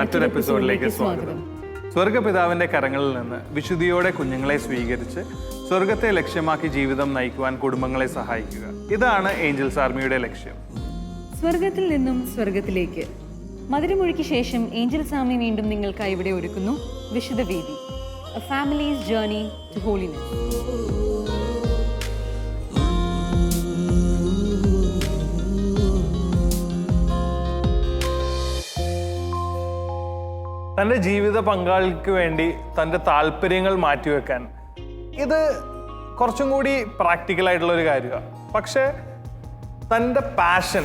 മറ്റൊരു എപ്പിസോഡിലേക്ക് സ്വാഗതം. സ്വർഗപിതാവിന്റെ കരങ്ങളിൽ നിന്ന് വിശുദ്ധിയോടെ കുഞ്ഞുങ്ങളെ സ്വീകരിച്ച് സ്വർഗത്തെ ലക്ഷ്യമാക്കി ജീവിതം നയിക്കുവാൻ കുടുംബങ്ങളെ സഹായിക്കുക. ഇതാണ് ഏഞ്ചൽസ് ആർമിയുടെ ലക്ഷ്യം. സ്വർഗത്തിൽ നിന്നും സ്വർഗത്തിലേക്ക്. മധുരമൊഴിക്ക് ശേഷം ഏഞ്ചൽ സ്വാമി വീണ്ടും നിങ്ങൾക്കായി ഇവിടെ ഒരുക്കുന്നു വിശുദ്ധ വേദി. ഫാമിലീസ് ജേർണി ടു ഹോളിനെസ് തന്റെ ജീവിത പങ്കാളിക്ക് വേണ്ടി തന്റെ താല്പര്യങ്ങൾ മാറ്റിവെക്കാൻ. ഇത് കുറച്ചും കൂടി പ്രാക്ടിക്കൽ ആയിട്ടുള്ള ഒരു കാര്യമാണ്. പക്ഷേ തന്റെ പാഷൻ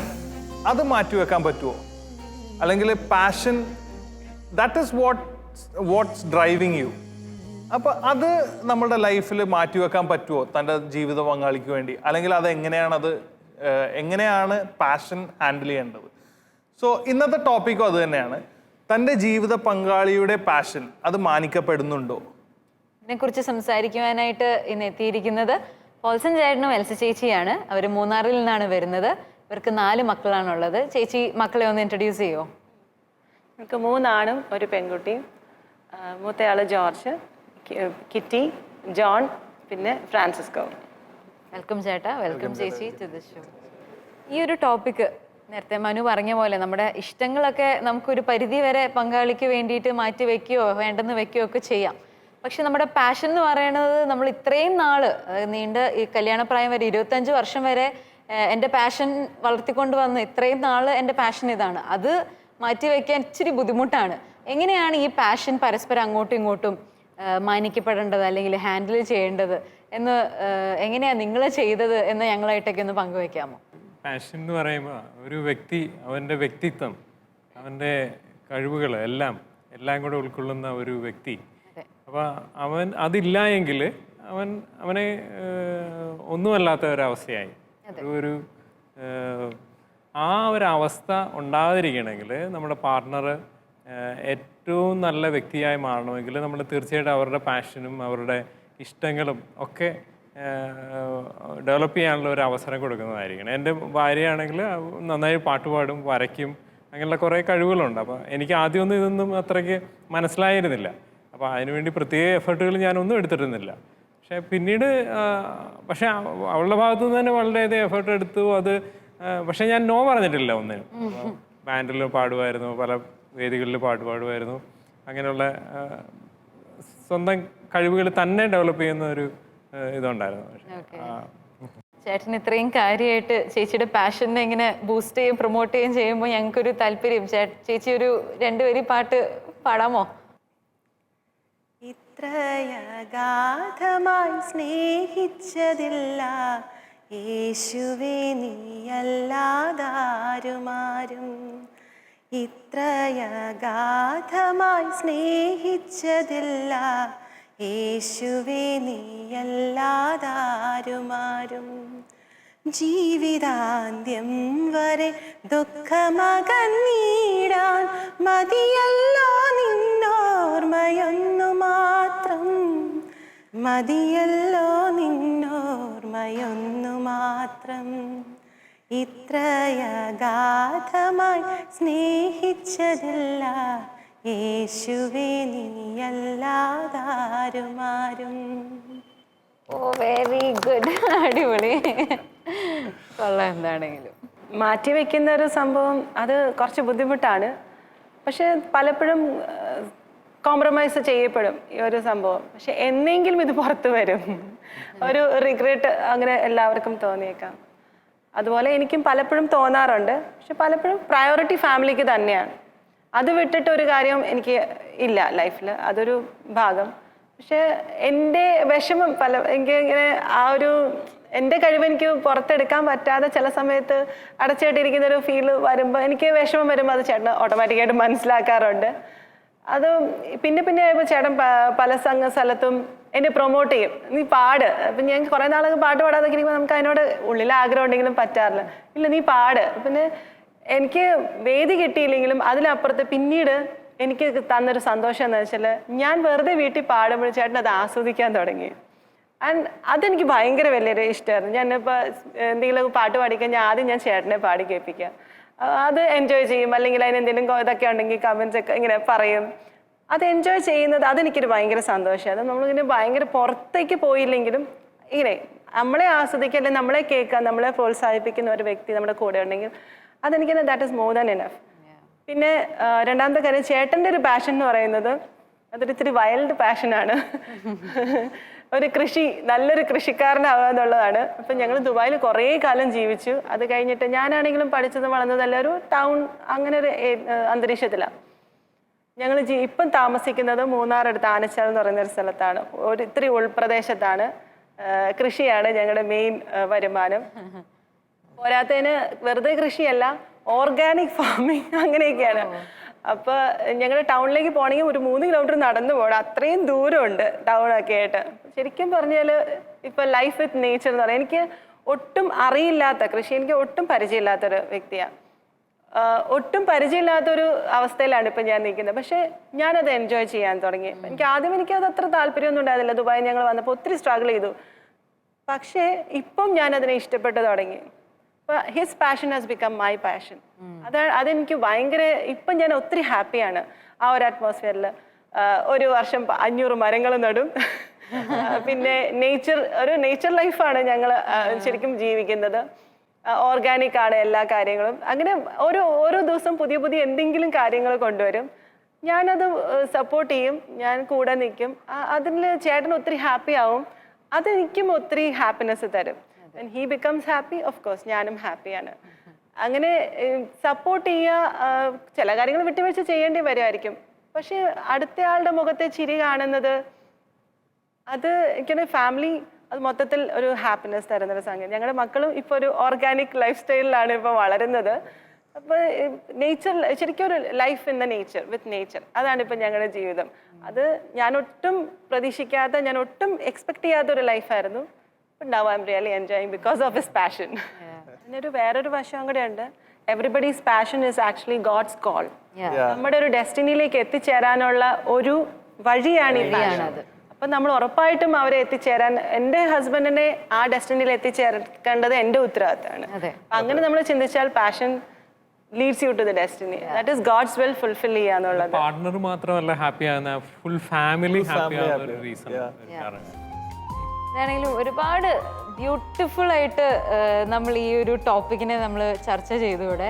അത് മാറ്റിവെക്കാൻ പറ്റുമോ? അല്ലെങ്കിൽ passion that is what what's driving you അപ്പോൾ അത് നമ്മുടെ ലൈഫിൽ മാറ്റിവെക്കാൻ പറ്റുമോ? തന്റെ ജീവിത പങ്കാളിക്ക് വേണ്ടി. അല്ലെങ്കിൽ അത് എങ്ങനെയാണത് എങ്ങനെയാണ് പാഷൻ ഹാൻഡിൽ ചെയ്യേണ്ടത്? സോ ഇന്നത്തെ ടോപ്പിക്കും അത് തന്നെയാണ്. തന്റെ ജീവിത പങ്കാളിയുടെ പാഷൻ അത് മാനിക്കപ്പെടുന്നുണ്ടോ? ഇതിനെക്കുറിച്ച് സംസാരിക്കുവാനായിട്ട് ഇന്ന് എത്തിയിരിക്കുന്നത് പോൾസൺ ചേട്ടനും എൽസ ചേച്ചിയാണ്. അവർ മൂന്നാറിൽ നിന്നാണ് വരുന്നത്. ഇവർക്ക് നാല് മക്കളാണുള്ളത്. ചേച്ചി മക്കളെ ഒന്ന് ഇൻട്രൊഡ്യൂസ് ചെയ്യുമോ എനിക്ക് മൂന്നാണും ഒരു പെൺകുട്ടിയും മൂത്തയാൾ ജോർജ് കിറ്റി ജോൺ പിന്നെ ഫ്രാൻസിസ്കോ. വെൽക്കം ചേട്ടാ. വെൽക്കം ചേച്ചി ടു ഈ ഒരു ടോപ്പിക്ക് നേരത്തെ മനു പറഞ്ഞ പോലെ നമ്മുടെ ഇഷ്ടങ്ങളൊക്കെ നമുക്കൊരു പരിധി വരെ പങ്കാളിക്ക് വേണ്ടിയിട്ട് മാറ്റി വെക്കുകയോ വേണ്ടെന്ന് വെക്കുകയോ ഒക്കെ ചെയ്യാം. പക്ഷെ നമ്മുടെ പാഷൻ എന്ന് പറയുന്നത് നമ്മൾ ഇത്രയും നാൾ നീണ്ട ഈ കല്യാണപ്രായം വരെ ഇരുപത്തഞ്ച് വർഷം വരെ എന്റെ പാഷൻ വളർത്തിക്കൊണ്ട് വന്ന് ഇത്രയും നാൾ എന്റെ പാഷൻ ഇതാണ്. അത് മാറ്റി വയ്ക്കാൻ ഇച്ചിരി ബുദ്ധിമുട്ടാണ്. എങ്ങനെയാണ് ഈ പാഷൻ പരസ്പരം അങ്ങോട്ടും ഇങ്ങോട്ടും മാനിക്കപ്പെടേണ്ടത് അല്ലെങ്കിൽ ഹാൻഡിൽ ചെയ്യേണ്ടത് എന്ന് എങ്ങനെയാണ് നിങ്ങൾ ചെയ്തത് എന്ന് ഞങ്ങളായിട്ടൊക്കെ ഒന്ന് പങ്കുവെക്കാമോ? പാഷൻ എന്ന് പറയുമ്പോൾ ഒരു വ്യക്തി അവന്റെ വ്യക്തിത്വം അവന്റെ കഴിവുകൾ എല്ലാം എല്ലാം കൂടെ ഉൾക്കൊള്ളുന്ന ഒരു വ്യക്തി. അപ്പോൾ അവൻ അതില്ല എങ്കിൽ അവൻ അവനെ ഒന്നുമല്ലാത്ത ഒരവസ്ഥയായി. ഒരു- ഒരു ആ ഒരു അവസ്ഥ ഉണ്ടാകാതിരിക്കണമെങ്കിൽ നമ്മുടെ പാർട്ട്ണർ ഏറ്റവും നല്ല വ്യക്തിയായി മാറണമെങ്കിൽ നമ്മൾ തീർച്ചയായിട്ടും അവരുടെ പാഷനും അവരുടെ ഇഷ്ടങ്ങളും ഒക്കെ ഡെവലപ്പ് ചെയ്യാനുള്ള ഒരു അവസരം കൊടുക്കുന്നതായിരിക്കണം. എന്റെ ഭാര്യയാണെങ്കിൽ നന്നായി പാട്ട് പാടും വരയ്ക്കും അങ്ങനെയുള്ള കുറേ കഴിവുകളുണ്ട്. അപ്പോൾ എനിക്ക് ആദ്യമൊന്നും ഇതൊന്നും അത്രയ്ക്ക് മനസ്സിലായിരുന്നില്ല. അപ്പോൾ അതിനുവേണ്ടി പ്രത്യേക എഫേർട്ടുകൾ ഞാനൊന്നും എടുത്തിരുന്നില്ല. പക്ഷേ പിന്നീട് പക്ഷേ അവ- അവളുടെ ഭാഗത്തു നിന്ന് തന്നെ വളരെയധികം എഫേർട്ട് എടുത്തു. അത് പക്ഷേ ഞാൻ നോ പറഞ്ഞിട്ടില്ല ഒന്നിനും. ബാൻഡിൽ പാടുമായിരുന്നു പല വേദികളിൽ പാട്ട് പാടുമായിരുന്നു. അങ്ങനെയുള്ള സ്വന്തം കഴിവുകൾ തന്നെ ഡെവലപ്പ് ചെയ്യുന്ന ഒരു ഇതുണ്ടായിരുന്നു. ചേട്ടൻ ഇത്രയും കാര്യമായിട്ട് ചേച്ചിയുടെ പാഷനെ ഇങ്ങനെ ബൂസ്റ്റ് ചെയ്യും പ്രൊമോട്ട് ചെയ്യും ചെയ്യുമ്പോൾ ഞങ്ങൾക്കൊരു താല്പര്യം. ചേച്ചി ഒരു രണ്ടുപേരി പാട്ട് പാടാമോ? ഇത്രയഗാധമായി സ്നേഹിച്ചതില്ല. യേശുവേ നീയല്ലാതാരുമാരും. ഇത്രയഗാധമായി സ്നേഹിച്ചതില്ല. യേശുവേ നീയല്ലാതാരുമാരും ജീവിതാന്ത്യം വരെ ദുഃഖമകന്നീടാൻ മതിയല്ലോ നിന്നോർമ്മയൊന്നു മാത്രം. മതിയല്ലോ നിന്നോർമ്മയൊന്നു മാത്രം. ഇത്രയഗാധമായി സ്നേഹിച്ചതില്ല യേശുവേ നീയല്ലാതാരുമാരും. ഓ വെരി ഗുഡ് അടിപൊളി. കൊള്ളാം എന്താണെങ്കിലും. മാറ്റി വെക്കുന്ന ഒരു സംഭവം അത് കുറച്ച് ബുദ്ധിമുട്ടാണ്. പക്ഷെ പലപ്പോഴും കോംപ്രമൈസ് ചെയ്യപ്പെടും ഈ ഒരു സംഭവം. പക്ഷെ എന്നെങ്കിലും ഇത് പുറത്തു വരും. ഒരു റിഗ്രറ്റ് അങ്ങനെ എല്ലാവർക്കും തോന്നിയേക്കാം. അതുപോലെ എനിക്കും പലപ്പോഴും തോന്നാറുണ്ട്. പക്ഷെ പലപ്പോഴും പ്രയോറിറ്റി ഫാമിലിക്ക് തന്നെയാണ്. അത് വിട്ടിട്ട് ഒരു കാര്യം എനിക്ക് ഇല്ല ലൈഫിൽ അതൊരു ഭാഗം. പക്ഷെ എന്റെ വിഷമം പല എനിക്ക് ഇങ്ങനെ ആ ഒരു എന്റെ കഴിവ് എനിക്ക് പുറത്തെടുക്കാൻ പറ്റാതെ ചില സമയത്ത് അടച്ചിട്ടിരിക്കുന്ന ഒരു ഫീൽ വരുമ്പോൾ എനിക്ക് വിഷമം വരുമ്പോൾ അത് ചേട്ടൻ ഓട്ടോമാറ്റിക്കായിട്ട് മനസ്സിലാക്കാറുണ്ട്. അത് പിന്നെ പിന്നെ ആയപ്പോൾ ചേട്ടൻ പല സംഘ സ്ഥലത്തും എന്നെ പ്രൊമോട്ട് ചെയ്യും. നീ പാട്. അപ്പം ഞാൻ കുറേ നാളൊക്കെ പാട്ട് പാടാതൊക്കെ ഇരിക്കുമ്പോൾ നമുക്ക് അതിനോട് ഉള്ളിൽ ആഗ്രഹം ഉണ്ടെങ്കിലും പറ്റാറില്ല. ഇല്ല നീ പാട്. പിന്നെ എനിക്ക് വേദി കിട്ടിയില്ലെങ്കിലും അതിലപ്പുറത്ത് പിന്നീട് എനിക്ക് തന്നൊരു സന്തോഷം എന്ന് വെച്ചാൽ ഞാൻ വെറുതെ വീട്ടിൽ പാടുമ്പോൾ ചേട്ടൻ അത് ആസ്വദിക്കാൻ തുടങ്ങി. ആൻഡ് അതെനിക്ക് ഭയങ്കര വലിയൊരു ഇഷ്ടമായിരുന്നു. ഞാനിപ്പോൾ എന്തെങ്കിലും പാട്ട് പാടിക്കഴിഞ്ഞാൽ ആദ്യം ഞാൻ ചേട്ടനെ പാടി കേൾപ്പിക്കുക. അത് എൻജോയ് ചെയ്യും. അല്ലെങ്കിൽ അതിന് എന്തെങ്കിലും ഇതൊക്കെ ഉണ്ടെങ്കിൽ കമൻസ് ഒക്കെ ഇങ്ങനെ പറയും. അത് എൻജോയ് ചെയ്യുന്നത് അതെനിക്കൊരു ഭയങ്കര സന്തോഷമാണ്. നമ്മളിങ്ങനെ ഭയങ്കര പുറത്തേക്ക് പോയില്ലെങ്കിലും ഇങ്ങനെ നമ്മളെ ആസ്വദിക്കുക അല്ലെങ്കിൽ നമ്മളെ കേൾക്കുക നമ്മളെ പ്രോത്സാഹിപ്പിക്കുന്ന ഒരു വ്യക്തി നമ്മുടെ കൂടെ ഉണ്ടെങ്കിൽ അതെനിക്ക് that is more than enough പിന്നെ രണ്ടാമത്തെ കാര്യം ചേട്ടന്റെ ഒരു പാഷൻ എന്ന് പറയുന്നത് അതൊരു ഇത്തിരി വൈൽഡ് പാഷനാണ് ഒരു കൃഷി നല്ലൊരു കൃഷിക്കാരനാവുക എന്നുള്ളതാണ്. അപ്പം ഞങ്ങൾ ദുബായിൽ കുറേ കാലം ജീവിച്ചു. അത് കഴിഞ്ഞിട്ട് ഞാനാണെങ്കിലും പഠിച്ചത് വളർന്നതല്ല ഒരു ടൗൺ അങ്ങനെ ഒരു അന്തരീക്ഷത്തിലാണ് ഞങ്ങൾ ജീ ഇപ്പം താമസിക്കുന്നത് മൂന്നാർ അടുത്ത് ആനച്ചാൽ എന്ന് പറയുന്ന ഒരു സ്ഥലത്താണ്. ഒരു ഇത്തിരി ഉൾപ്രദേശത്താണ്. കൃഷിയാണ് ഞങ്ങളുടെ മെയിൻ വരുമാനം. പോരാത്തതിന് വെറുതെ കൃഷിയല്ല ഓർഗാനിക് ഫാമിംഗ് അങ്ങനെയൊക്കെയാണ്. അപ്പൊ ഞങ്ങൾ ടൗണിലേക്ക് പോകണമെങ്കിൽ ഒരു മൂന്ന് കിലോമീറ്റർ നടന്നു പോകണം. അത്രയും ദൂരമുണ്ട് ടൗണൊക്കെ ആയിട്ട്. ശരിക്കും പറഞ്ഞാൽ ഇപ്പൊ ലൈഫ് വിത്ത് നേച്ചർ എന്ന് പറയാം. എനിക്ക് ഒട്ടും അറിയില്ലാത്ത കൃഷി എനിക്ക് ഒട്ടും പരിചയമില്ലാത്തൊരു വ്യക്തിയാണ് ഒട്ടും പരിചയമില്ലാത്തൊരു അവസ്ഥയിലാണ് ഇപ്പം ഞാൻ നിൽക്കുന്നത്. പക്ഷേ ഞാനത് എൻജോയ് ചെയ്യാൻ തുടങ്ങി. എനിക്ക് ആദ്യം എനിക്ക് അത് അത്ര താല്പര്യമൊന്നും ഉണ്ടായിരുന്നില്ല. ദുബായ് ഞങ്ങൾ വന്നപ്പോൾ ഒത്തിരി സ്ട്രഗിൾ ചെയ്തു. പക്ഷേ ഇപ്പം ഞാനതിനെ ഇഷ്ടപ്പെട്ടു തുടങ്ങി. His passion has become my passion അതാണ് അതെനിക്ക് ഭയങ്കര ഇപ്പം ഞാൻ ഒത്തിരി ഹാപ്പിയാണ് ആ ഒരു അറ്റ്മോസ്ഫിയറിൽ ഒരു വർഷം അഞ്ഞൂറ് മരങ്ങൾ നടും പിന്നെ നേച്ചർ ഒരു നേച്ചർ ലൈഫാണ് ഞങ്ങൾ ശരിക്കും ജീവിക്കുന്നത് ഓർഗാനിക് ആണ് എല്ലാ കാര്യങ്ങളും അങ്ങനെ ഓരോ ഓരോ ദിവസം പുതിയ പുതിയ എന്തെങ്കിലും കാര്യങ്ങൾ കൊണ്ടുവരും. ഞാനത് സപ്പോർട്ട് ചെയ്യും. ഞാൻ കൂടെ നിൽക്കും. അതിൽ ചേട്ടൻ ഒത്തിരി ഹാപ്പി ആവും. അതെനിക്കും ഒത്തിരി ഹാപ്പിനെസ് തരും. He becomes happy of course ഞാനും ഹാപ്പിയാണ് അങ്ങനെ സപ്പോർട്ട് ചെയ്യുക ചില കാര്യങ്ങൾ വിട്ടുവീഴ്ച ചെയ്യേണ്ടി വരുമായിരിക്കും. പക്ഷേ അടുത്തയാളുടെ മുഖത്തെ ചിരി കാണുന്നത് അത് എനിക്കൊരു ഫാമിലി അത് മൊത്തത്തിൽ ഒരു ഹാപ്പിനെസ് തരുന്ന ഒരു സംഗതി. ഞങ്ങളുടെ മക്കളും ഇപ്പോൾ ഒരു ഓർഗാനിക് ലൈഫ് സ്റ്റൈലിലാണ് ഇപ്പോൾ വളരുന്നത് അപ്പോൾ നേച്ചർ ശരിക്കും ഒരു life in the nature with nature അതാണ് ഇപ്പം ഞങ്ങളുടെ ജീവിതം. അത് ഞാൻ ഒട്ടും പ്രതീക്ഷിക്കാത്ത ഞാൻ ഒട്ടും എക്സ്പെക്ട് ചെയ്യാത്ത ഒരു ലൈഫായിരുന്നു now I'm really enjoying because of his passion പിന്നൊരു വേറൊരു വശം കൂടെ ഉണ്ട്. Everybody's passion is actually God's call നമ്മുടെ ഒരു ഡെസ്റ്റിനിയിലേക്ക് എത്തിച്ചേരാനുള്ള ഒരു വഴിയാണ് ഈ പാഷൻ അപ്പൊ നമ്മൾ ഉറപ്പായിട്ടും അവരെ എത്തിച്ചേരാൻ എന്റെ ഹസ്ബൻഡിനെ ആ ഡെസ്റ്റിനിയിൽ എത്തിച്ചേർക്കേണ്ടത് എന്റെ ഉത്തരവാദിത്തമാണ്. അങ്ങനെ നമ്മൾ ചിന്തിച്ചാൽ passion leads you to the destiny that is God's will fulfil ചെയ്യാന്നുള്ളത് പാർട്ട്ണർ മാത്രമല്ല ഹാപ്പി ആകുന്ന ഫുൾ ഫാമിലി ഹാപ്പി ആകുന്ന ഒരു റീസൺ ഇതാണെങ്കിലും ഒരുപാട് ബ്യൂട്ടിഫുൾ ആയിട്ട് നമ്മൾ ഈ ഒരു ടോപ്പിക്കിനെ നമ്മൾ ചർച്ച ചെയ്തു ഇവിടെ.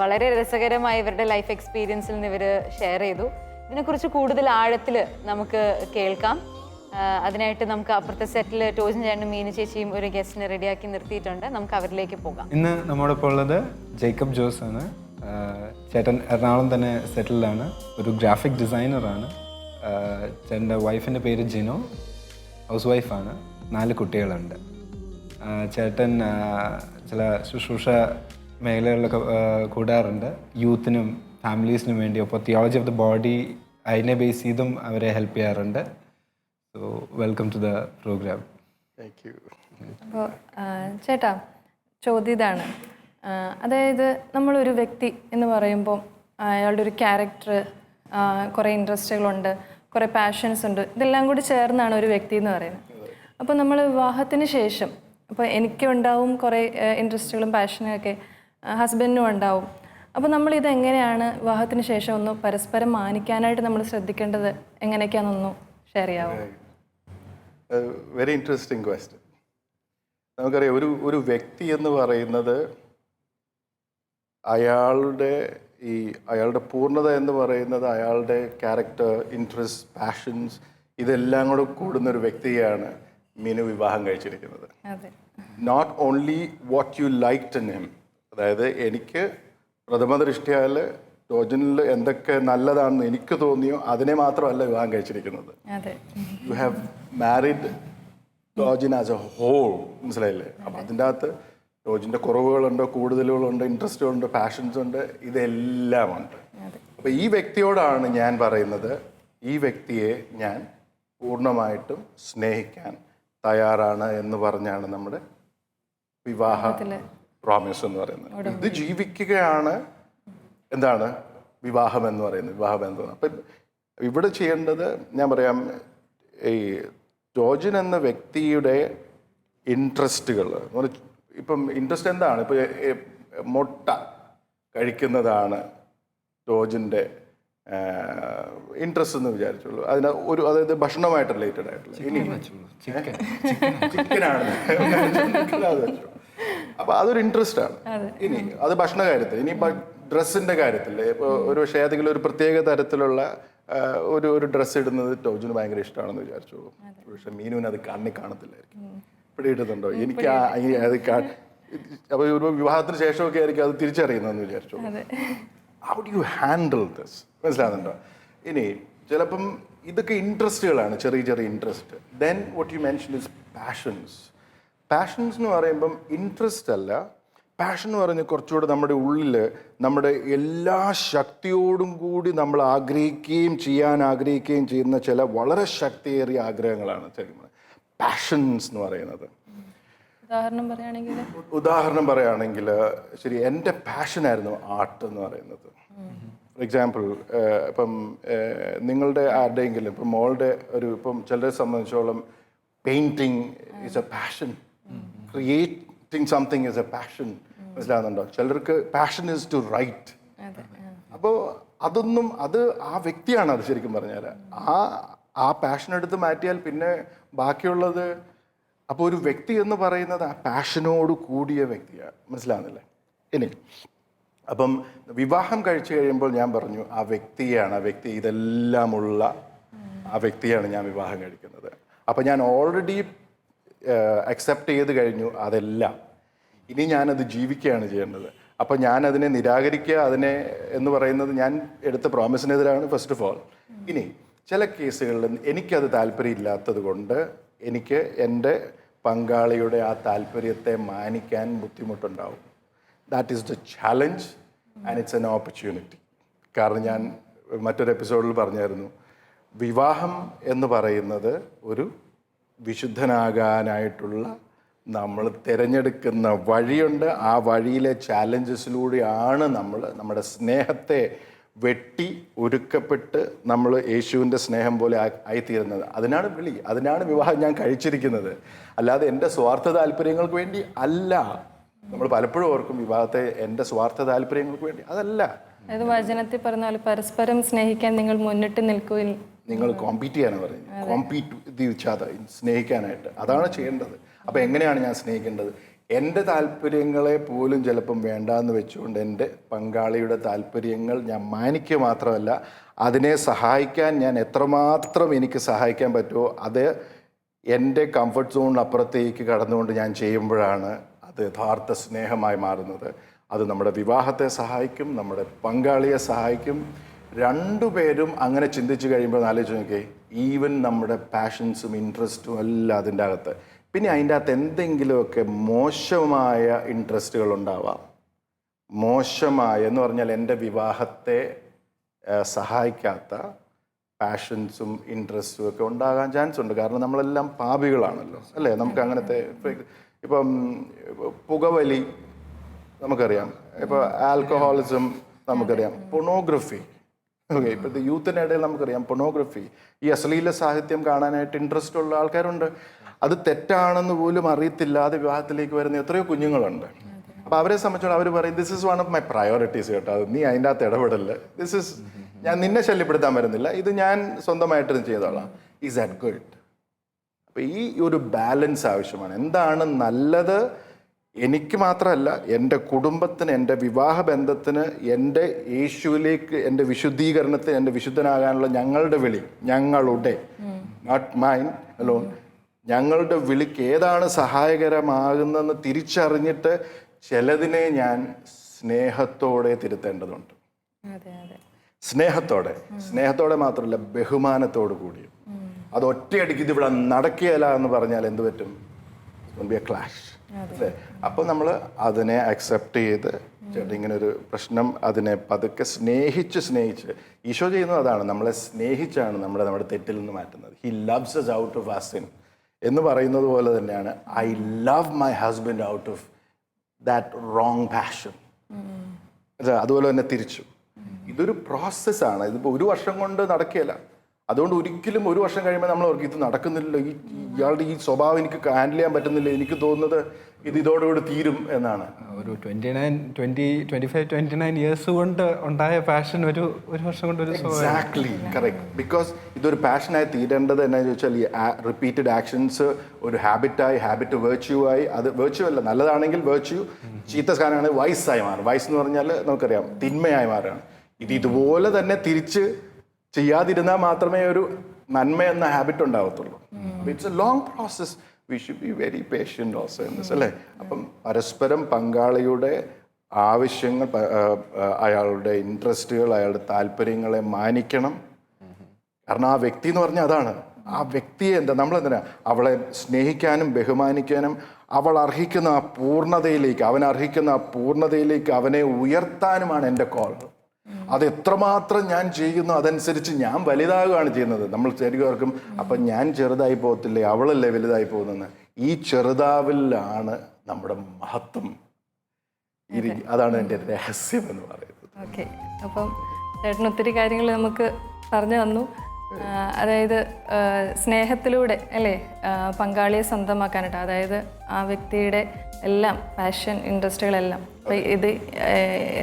വളരെ രസകരമായി ഇവരുടെ ലൈഫ് എക്സ്പീരിയൻസിൽ നിന്ന് ഇവർ ഷെയർ ചെയ്തു. ഇതിനെക്കുറിച്ച് കൂടുതൽ ആഴത്തിൽ നമുക്ക് കേൾക്കാം. അതിനായിട്ട് നമുക്ക് അപ്പുറത്തെ സെറ്റിൽ ടോജൻ ചേട്ടനും മീനു ചേച്ചിയും ഒരു ഗസ്റ്റിനെ റെഡിയാക്കി നിർത്തിയിട്ടുണ്ട്. നമുക്ക് അവരിലേക്ക് പോകാം. ഇന്ന് നമ്മോടൊപ്പം ഉള്ളത് ജേക്കബ് ജോസ് ആണ്. ചേട്ടൻ എറണാകുളം തന്നെ സെറ്റിലാണ് ഒരു ഗ്രാഫിക് ഡിസൈനറാണ് ചേട്ടന്റെ വൈഫിന്റെ പേര് ജിനോ. ഹൗസ് വൈഫാണ്. നാല് കുട്ടികളുണ്ട്. ചേട്ടൻ ചില ശുശ്രൂഷ മേഖലകളിലൊക്കെ കൂടാറുണ്ട്. യൂത്തിനും ഫാമിലീസിനും വേണ്ടി ഒപ്പം തിയോളജി ഓഫ് ദ ബോഡി അതിനെ ബേസ് ചെയ്തും അവരെ ഹെൽപ്പ് ചെയ്യാറുണ്ട്. So welcome to the programme. അപ്പോൾ ചേട്ടാ ചോദ്യം ഇതാണ്. അതായത് നമ്മളൊരു വ്യക്തി എന്ന് പറയുമ്പോൾ അയാളുടെ ഒരു ക്യാരക്ടർ കുറേ ഇൻട്രസ്റ്റുകളുണ്ട്. കുറേ പാഷൻസ് ഉണ്ട്. ഇതെല്ലാം കൂടി ചേർന്നാണ് ഒരു വ്യക്തി എന്ന് പറയുന്നത്. അപ്പോൾ നമ്മൾ വിവാഹത്തിന് ശേഷം അപ്പോൾ എനിക്കും ഉണ്ടാവും കുറേ ഇൻട്രസ്റ്റുകളും പാഷനും ഒക്കെ ഹസ്ബൻഡിനും ഉണ്ടാവും. അപ്പോൾ നമ്മൾ ഇത് എങ്ങനെയാണ് വിവാഹത്തിന് ശേഷം ഒന്ന് പരസ്പരം മാനിക്കാനായിട്ട് നമ്മൾ ശ്രദ്ധിക്കേണ്ടത് എങ്ങനെയൊക്കെയാണെന്നൊന്നും ഷെയർ ചെയ്യാവും? വെരി ഇൻട്രസ്റ്റിംഗ് ക്വസ്റ്റ്യൻ നമുക്കറിയാം ഒരു ഒരു വ്യക്തി എന്ന് പറയുന്നത് അയാളുടെ ഈ അയാളുടെ പൂർണത എന്ന് പറയുന്നത് അയാളുടെ ക്യാരക്ടർ ഇൻട്രസ്റ്റ് പാഷൻസ് ഇതെല്ലാം കൂടെ കൂടുന്ന ഒരു വ്യക്തിയാണ് മീനു വിവാഹം കഴിച്ചിരിക്കുന്നത്. Not only what you like to him അതായത് എനിക്ക് പ്രഥമ ദൃഷ്ടിയാൽ ടോജനിൽ എന്തൊക്കെ നല്ലതാണെന്ന് എനിക്ക് തോന്നിയോ അതിനെ മാത്രമല്ല വിവാഹം കഴിച്ചിരിക്കുന്നത്. You have married to join as a whole മനസ്സിലായില്ലേ? അപ്പം അതിന്റെ അകത്ത് ടോജിന്റെ കുറവുകളുണ്ട് കൂടുതലുകളുണ്ട് ഇൻട്രസ്റ്റുകളുണ്ട് പാഷൻസ് ഉണ്ട് ഇതെല്ലാം ഉണ്ട് അപ്പോൾ ഈ വ്യക്തിയോടാണ് ഞാൻ പറയുന്നത് ഈ വ്യക്തിയെ ഞാൻ പൂർണമായിട്ടും സ്നേഹിക്കാൻ തയ്യാറാണ് എന്ന് പറഞ്ഞാണ് നമ്മുടെ വിവാഹ പ്രോമിസ് എന്ന് പറയുന്നത്. ഇത് ജീവിക്കുകയാണ് എന്താണ് വിവാഹം എന്ന് പറയുന്നത് വിവാഹം എന്ന് പറയുന്നത്. അപ്പം ഇവിടെ ചെയ്യേണ്ടത് ഞാൻ പറയാം ഈ ജോർജിൻ എന്ന വ്യക്തിയുടെ ഇൻട്രസ്റ്റുകൾ ഇപ്പം ഇൻട്രസ്റ്റ് എന്താണ്? ഇപ്പം മുട്ട കഴിക്കുന്നതാണ് ജോർജിന്റെ ഇൻട്രസ്റ്റ് എന്ന് വിചാരിച്ചുള്ളൂ. അതിന് ഒരു അതായത് ഭക്ഷണമായിട്ട് റിലേറ്റഡ് ആയിട്ടുള്ള ഇനി ചിക്കനാണ് അപ്പൊ അതൊരു ഇൻട്രസ്റ്റ് ആണ്. ഇനി അത് ഭക്ഷണ കാര്യത്തിൽ ഇനി ഡ്രസ്സിന്റെ കാര്യത്തിൽ ഇപ്പോൾ ഒരു പക്ഷേ ഏതെങ്കിലും ഒരു പ്രത്യേക തരത്തിലുള്ള ഒരു ഒരു ഡ്രസ്സ് ഇടുന്നത് ടോജിന് ഭയങ്കര ഇഷ്ടമാണെന്ന് വിചാരിച്ചോളൂ. പക്ഷെ മീനുവിന് അത് കണ്ണി കാണത്തില്ലായിരിക്കും പിടിയിടുന്നുണ്ടോ എനിക്ക് അത് കാ- അപ്പൊ ഒരു വിവാഹത്തിന് ശേഷമൊക്കെ ആയിരിക്കും അത് തിരിച്ചറിയുന്നതെന്ന് വിചാരിച്ചു how do you handle this മനസ്സിലാകുന്നുണ്ടോ ഇനി ചിലപ്പം ഇതൊക്കെ ഇൻട്രസ്റ്റുകളാണ് ചെറിയ ചെറിയ interest. Then what you mention is passions passions എന്ന് പറയുമ്പം ഇൻട്രസ്റ്റ് അല്ല. പാഷൻ എന്ന് പറഞ്ഞാൽ കുറച്ചുകൂടെ നമ്മുടെ ഉള്ളിൽ നമ്മുടെ എല്ലാ ശക്തിയോടും കൂടി നമ്മൾ ആഗ്രഹിക്കുകയും ചെയ്യാൻ ആഗ്രഹിക്കുകയും ചെയ്യുന്ന ചില വളരെ ശക്തിയേറിയ ആഗ്രഹങ്ങളാണ് ശരിക്കും പാഷൻസ് എന്ന് പറയുന്നത്. ഉദാഹരണം പറയുകയാണെങ്കിൽ? ഉദാഹരണം പറയുകയാണെങ്കിൽ ശരി എന്റെ പാഷനായിരുന്നു ആർട്ട് എന്ന് പറയുന്നത്. ഫോർ എക്സാമ്പിൾ ഇപ്പം നിങ്ങളുടെ ആരുടെയെങ്കിലും ഇപ്പം മോളുടെ ഒരു ഇപ്പം ചിലരെ സംബന്ധിച്ചോളം painting is a passion creating something is a passion മനസ്സിലാകുന്നുണ്ടോ ചിലർക്ക് പാഷൻ ഈസ് ടു റൈറ്റ് അപ്പോൾ അതൊന്നും അത് ആ വ്യക്തിയാണ് അത് ശരിക്കും പറഞ്ഞാൽ ആ ആ പാഷൻ എടുത്ത് മാറ്റിയാൽ പിന്നെ ബാക്കിയുള്ളത് അപ്പോൾ ഒരു വ്യക്തി എന്ന് പറയുന്നത് ആ പാഷനോട് കൂടിയ വ്യക്തിയാണ് മനസ്സിലാകുന്നില്ലേ ഇനി അപ്പം വിവാഹം കഴിച്ചു കഴിയുമ്പോൾ ഞാൻ പറഞ്ഞു ആ വ്യക്തിയാണ് ആ വ്യക്തി ഇതെല്ലാമുള്ള ആ വ്യക്തിയാണ് ഞാൻ വിവാഹം കഴിക്കുന്നത്. അപ്പം ഞാൻ ഓൾറെഡി അക്സെപ്റ്റ് ചെയ്ത് കഴിഞ്ഞു അതെല്ലാം. ഇനി ഞാനത് ജീവിക്കുകയാണ് ചെയ്യേണ്ടത്. അപ്പം ഞാൻ അതിനെ നിരാകരിക്കുക അതിനെ എന്ന് പറയുന്നത് ഞാൻ എടുത്ത പ്രോമിസിനെതിരാണ് ഫസ്റ്റ് ഓഫ് ഓൾ ഇനി ചില കേസുകളിൽ എനിക്കത് താല്പര്യമില്ലാത്തത് കൊണ്ട് എനിക്ക് എന്റെ പങ്കാളിയുടെ ആ താല്പര്യത്തെ മാനിക്കാൻ ബുദ്ധിമുട്ടുണ്ടാവും. That is the challenge and it's an opportunity കാരണം ഞാൻ മറ്റൊരു എപ്പിസോഡിൽ പറഞ്ഞായിരുന്നു വിവാഹം എന്ന് പറയുന്നത് ഒരു വിശുദ്ധനാകാനായിട്ടുള്ള നമ്മൾ തിരഞ്ഞെടുക്കുന്ന വഴിയുണ്ട്. ആ വഴിയിലെ ചാലഞ്ചസിലൂടെയാണ് നമ്മൾ നമ്മുടെ സ്നേഹത്തെ വെട്ടി ഒരുക്കപ്പെട്ട് നമ്മൾ യേശുവിന്റെ സ്നേഹം പോലെ ആയിത്തീരുന്നത്. അതിനാണ് വിളി. അതിനാണ് വിവാഹം ഞാൻ കഴിച്ചിരിക്കുന്നത്. അല്ലാതെ എന്റെ സ്വാർത്ഥ താല്പര്യങ്ങൾക്ക് വേണ്ടി അല്ല. നമ്മൾ പലപ്പോഴും ഓർക്കും വിവാഹത്തെ എന്റെ സ്വാർത്ഥ താല്പര്യങ്ങൾക്ക് വേണ്ടി. അതല്ല. അതായത് വചനത്തിൽ പറഞ്ഞാൽ പരസ്പരം സ്നേഹിക്കാൻ നിങ്ങൾ മുന്നിട്ട് നിൽക്കുകയും നിങ്ങൾ കോമ്പീറ്റ് ചെയ്യാനാണ് പറയുന്നത്. കോമ്പീറ്റ് വിത്ത് ഈച്ച് അതർ സ്നേഹിക്കാനായിട്ട്. അതാണ് ചെയ്യേണ്ടത്. അപ്പോൾ എങ്ങനെയാണ് ഞാൻ സ്നേഹിക്കേണ്ടത്? എന്റെ താല്പര്യങ്ങളെ പോലും ചിലപ്പം വേണ്ടാന്ന് വെച്ചുകൊണ്ട് എന്റെ പങ്കാളിയുടെ താല്പര്യങ്ങൾ ഞാൻ മാനിക്കുക മാത്രമല്ല അതിനെ സഹായിക്കാൻ ഞാൻ എത്രമാത്രം എനിക്ക് സഹായിക്കാൻ പറ്റുമോ അത് എന്റെ കംഫർട്ട് സോണിനപ്പുറത്തേക്ക് കടന്നുകൊണ്ട് ഞാൻ ചെയ്യുമ്പോഴാണ് അത് യഥാർത്ഥ സ്നേഹമായി മാറുന്നത്. അത് നമ്മുടെ വിവാഹത്തെ സഹായിക്കും നമ്മുടെ പങ്കാളിയെ സഹായിക്കും. രണ്ടുപേരും അങ്ങനെ ചിന്തിച്ചു കഴിയുമ്പോൾ ആലോചിച്ച് നോക്കിയേ ഈവൻ നമ്മുടെ പാഷൻസും ഇൻട്രസ്റ്റും എല്ലാം അതിന്റെ അകത്ത്. പിന്നെ അതിന്റെ അകത്ത് എന്തെങ്കിലുമൊക്കെ മോശമായ ഇൻട്രസ്റ്റുകൾ ഉണ്ടാവാം. മോശമായ എന്ന് പറഞ്ഞാൽ എന്റെ വിവാഹത്തെ സഹായിക്കാത്ത പാഷൻസും ഇൻട്രസ്റ്റും ഒക്കെ ഉണ്ടാകാൻ ചാൻസ് ഉണ്ട്. കാരണം നമ്മളെല്ലാം പാപികളാണല്ലോ. അല്ലേ? നമുക്ക് അങ്ങനത്തെ ഇപ്പം പുകവലി നമുക്കറിയാം. ഇപ്പോൾ ആൽക്കഹോളിസം നമുക്കറിയാം. പൊണോഗ്രഫി ഓക്കെ ഇപ്പോഴത്തെ യൂത്തിന്റെ ഇടയിൽ നമുക്കറിയാം പൊണോഗ്രഫി ഈ അശ്ലീല സാഹിത്യം കാണാനായിട്ട് ഇൻട്രസ്റ്റ് ഉള്ള ആൾക്കാരുണ്ട്. അത് തെറ്റാണെന്ന് പോലും അറിയത്തില്ലാതെ വിവാഹത്തിലേക്ക് വരുന്ന എത്രയോ കുഞ്ഞുങ്ങളുണ്ട്. അപ്പോൾ അവരെ സംബന്ധിച്ചോളം അവർ പറയും this is one of my priorities കേട്ടോ. അത് നീ അതിന്റെ അകത്ത് ഇടപെടൽ. ദിസ് ഇസ് ഞാൻ നിന്നെ ശല്യപ്പെടുത്താൻ വരുന്നില്ല. ഇത് ഞാൻ സ്വന്തമായിട്ട് ചെയ്തോളാം. ഈസ് ദാറ്റ് ഗുഡ് അപ്പോൾ ഈ ഒരു ബാലൻസ് ആവശ്യമാണ്. എന്താണ് നല്ലത്? എനിക്ക് മാത്രമല്ല എന്റെ കുടുംബത്തിന് എന്റെ വിവാഹ ബന്ധത്തിന് എന്റെ യേശുവിലേക്ക് എന്റെ വിശുദ്ധീകരണത്തിന് എന്റെ വിശുദ്ധനാകാനുള്ള ഞങ്ങളുടെ വിളി ഞങ്ങളുടെ നോട്ട് മൈൻ അലോൺ ഞങ്ങളുടെ വിളിക്ക് ഏതാണ് സഹായകരമാകുന്നതെന്ന് തിരിച്ചറിഞ്ഞിട്ട് ചിലതിനെ ഞാൻ സ്നേഹത്തോടെ തിരുത്തേണ്ടതുണ്ട്. സ്നേഹത്തോടെ സ്നേഹത്തോടെ മാത്രമല്ല ബഹുമാനത്തോടു കൂടിയും. അത് ഒറ്റയടിക്ക് ഇത് ഇവിടെ നടക്കുകയല്ല എന്ന് പറഞ്ഞാൽ എന്ത് പറ്റും? ബി എ ക്ലാഷ് അല്ലേ? അപ്പം നമ്മൾ അതിനെ അക്സെപ്റ്റ് ചെയ്ത് ചേട്ടാ ഇങ്ങനെ ഒരു പ്രശ്നം അതിനെ പതുക്കെ സ്നേഹിച്ച് സ്നേഹിച്ച് ഈശോ ചെയ്യുന്നത് അതാണ്. നമ്മളെ സ്നേഹിച്ചാണ് നമ്മളെ നമ്മുടെ തെറ്റിൽ നിന്ന് മാറ്റുന്നത്. He loves us out of ആ എന്ന് പറയുന്നത് പോലെ തന്നെയാണ് I love my husband out of that wrong passion അതുപോലെ തന്നെ തിരിച്ചു. ഇതൊരു പ്രോസസ്സാണ് ഇതിപ്പോൾ ഒരു വർഷം കൊണ്ട് നടക്കുകയില്ല. അതുകൊണ്ട് ഒരിക്കലും ഒരു വർഷം കഴിയുമ്പോൾ നമ്മൾ അവർക്ക് ഇത് നടക്കുന്നില്ല ഈ ഇയാളുടെ ഈ സ്വഭാവം എനിക്ക് ഹാൻഡിൽ ചെയ്യാൻ പറ്റുന്നില്ല എനിക്ക് തോന്നുന്നത് ഇത് ഇതോടുകൂടി തീരും എന്നാണ്. ഒരു twenty nine twenty twenty five twenty nine years കൊണ്ട് ഉണ്ടായ പാഷൻ ഒരു ഒരു വർഷം കൊണ്ട് ഒരു എക്സാക്ട്ലി കറക്റ്റ് ബിക്കോസ് ഇതൊരു പാഷനായി തീരേണ്ടത് എന്നാന്ന് ചോദിച്ചാൽ ഈ റിപ്പീറ്റഡ് ആക്ഷൻസ് ഒരു ഹാബിറ്റായി ഹാബിറ്റ് വേർച്യൂ ആയി അത് വേർച്യൂ അല്ല നല്ലതാണെങ്കിൽ വേർച്യൂ ചീത്ത സാധനമാണ് വയസ്സായി മാറും. വയസ്സ് എന്ന് പറഞ്ഞാൽ നമുക്കറിയാം തിന്മയായി മാറുകയാണ്. ഇത് ഇതുപോലെ തന്നെ തിരിച്ച് ചെയ്യാതിരുന്നാൽ മാത്രമേ ഒരു നന്മ എന്ന habit ഉണ്ടാവത്തുള്ളൂ. It's a long process we should be very patient also this അല്ലേ? അപ്പം പരസ്പരം പങ്കാളിയുടെ ആവശ്യങ്ങൾ അയാളുടെ ഇൻട്രസ്റ്റുകൾ അയാളുടെ താല്പര്യങ്ങളെ മാനിക്കണം. കാരണം ആ വ്യക്തി എന്ന് പറഞ്ഞാൽ അതാണ്. ആ വ്യക്തിയെ എന്താ നമ്മളെന്തിനാ? അവളെ സ്നേഹിക്കാനും ബഹുമാനിക്കാനും അവൾ അർഹിക്കുന്ന ആ പൂർണതയിലേക്ക് അവൻ അർഹിക്കുന്ന ആ പൂർണതയിലേക്ക് അവനെ ഉയർത്താനുമാണ് എന്റെ കോൾ അത് എത്രമാത്രം ഞാൻ ചെയ്യുന്നു അതനുസരിച്ച് ഞാൻ വലുതാകുകയാണ് ചെയ്യുന്നത്. നമ്മൾ ശരിക്കും അപ്പം ഞാൻ ചെറുതായി പോകത്തില്ലേ? അവളല്ലേ വലുതായി പോകുന്നത് ഈ ചെറുതാവിലാണ് നമ്മുടെ മഹത്വം. അതാണ് എന്റെ രഹസ്യം എന്ന് പറയുന്നത്. ഓക്കെ. അപ്പം ചേട്ടൻ ഒത്തിരി കാര്യങ്ങൾ നമുക്ക് പറഞ്ഞു തന്നു. അതായത് സ്നേഹത്തിലൂടെ അല്ലേ? പങ്കാളിയെ സ്വന്തമാക്കാനായിട്ട് അതായത് ആ വ്യക്തിയുടെ എല്ലാം പാഷൻ ഇൻട്രസ്റ്റുകളെല്ലാം ഇത്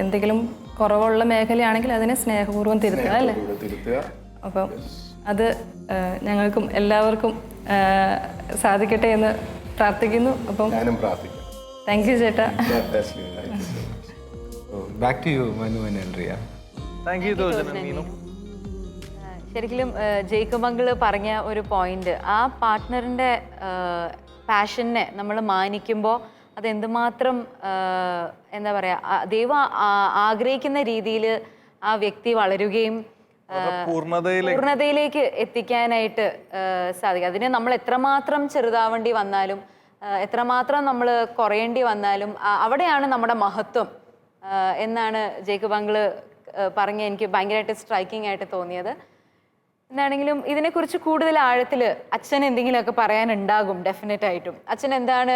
എന്തെങ്കിലും കുറവുള്ള മേഖലയാണെങ്കിൽ അതിനെ സ്നേഹപൂർവം തിരുത്തുക അല്ലേ? അപ്പം അത് ഞങ്ങൾക്കും എല്ലാവർക്കും സാധിക്കട്ടെ എന്ന് പ്രാർത്ഥിക്കുന്നു. അപ്പം ഞാനും പ്രാർത്ഥിക്കാം. താങ്ക് യു ചേട്ടാ. God bless you. Thank you back to you Manu and thank you ശരിക്കും ജേക്കബ് അങ്കിൾ പറഞ്ഞ ഒരു പോയിന്റ് ആ പാർട്ട്ണറിന്റെ പാഷനെ നമ്മൾ മാനിക്കുമ്പോൾ അത് എന്തുമാത്രം എന്താ പറയാ ദൈവം ആഗ്രഹിക്കുന്ന രീതിയിൽ ആ വ്യക്തി വളരുകയും പൂർണതയിലേക്ക് പൂർണതയിലേക്ക് എത്തിക്കാനായിട്ട് സാധിക്കും. അതിന് നമ്മൾ എത്രമാത്രം ചെറുതാവേണ്ടി വന്നാലും എത്രമാത്രം നമ്മൾ കുറയേണ്ടി വന്നാലും അവിടെയാണ് നമ്മുടെ മഹത്വം എന്നാണ് ജേക്കബ് അങ്കിൾ പറഞ്ഞ എനിക്ക് ഭയങ്കരമായിട്ട് സ്ട്രൈക്കിംഗ് ആയിട്ട് തോന്നിയത്. എന്താണെങ്കിലും ഇതിനെക്കുറിച്ച് കൂടുതൽ ആഴത്തിൽ അച്ഛൻ എന്തെങ്കിലുമൊക്കെ പറയാനുണ്ടാകും ഡെഫിനറ്റ് ആയിട്ടും. അച്ഛൻ എന്താണ്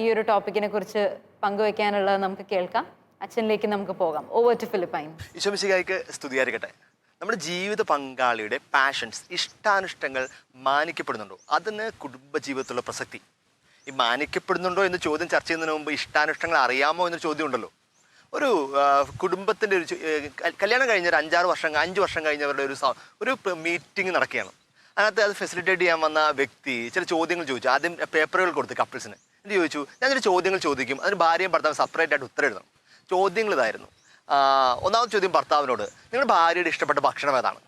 ഈ ഒരു ടോപ്പിക്കിനെ കുറിച്ച് പങ്കുവെക്കാനുള്ളത് നമുക്ക് കേൾക്കാം. അച്ഛനിലേക്ക് നമുക്ക് പോകാം. ഓവർ ടു ഫിലിപ്പൈൻ ഈശോമിശികായ്ക്ക് സ്തുതിയായിരിക്കട്ടെ. നമ്മുടെ ജീവിത പങ്കാളിയുടെ പാഷൻസ് ഇഷ്ടാനിഷ്ടങ്ങൾ മാനിക്കപ്പെടുന്നുണ്ടോ? അതിന് കുടുംബജീവിതത്തിലുള്ള പ്രസക്തി. ഈ മാനിക്കപ്പെടുന്നുണ്ടോ എന്ന് ചോദ്യം ചർച്ച ചെയ്യുന്നതിന് മുമ്പ് ഇഷ്ടാനിഷ്ടങ്ങൾ അറിയാമോ എന്നൊരു ചോദ്യം ഉണ്ടല്ലോ ഒരു കുടുംബത്തിന്റെ ഒരു കല്യാണം കഴിഞ്ഞ ഒരു അഞ്ചാറ് വർഷം അഞ്ച് വർഷം കഴിഞ്ഞവരുടെ ഒരു ഒരു മീറ്റിംഗ് നടക്കുകയാണ്. അതിനകത്ത് അത് ഫെസിലിറ്റേറ്റ് ചെയ്യാൻ വന്ന വ്യക്തി ചില ചോദ്യങ്ങൾ ചോദിച്ചു. ആദ്യം പേപ്പറുകൾ കൊടുത്തു കപ്പിൾസിന് എന്നിട്ട് ചോദിച്ചു ഞാൻ ചില ചോദ്യങ്ങൾ ചോദിക്കും. അതിന് ഭാര്യയും ഭർത്താവും സെപ്പറേറ്റ് ആയിട്ട് ഉത്തരം എഴുതണം. ചോദ്യങ്ങൾ ഇതായിരുന്നു. ഒന്നാമത് ഒന്നാമത്തെ ചോദ്യം ഭർത്താവിനോട് നിങ്ങളുടെ ഭാര്യയുടെ ഇഷ്ടപ്പെട്ട ഭക്ഷണം ഏതാണ്?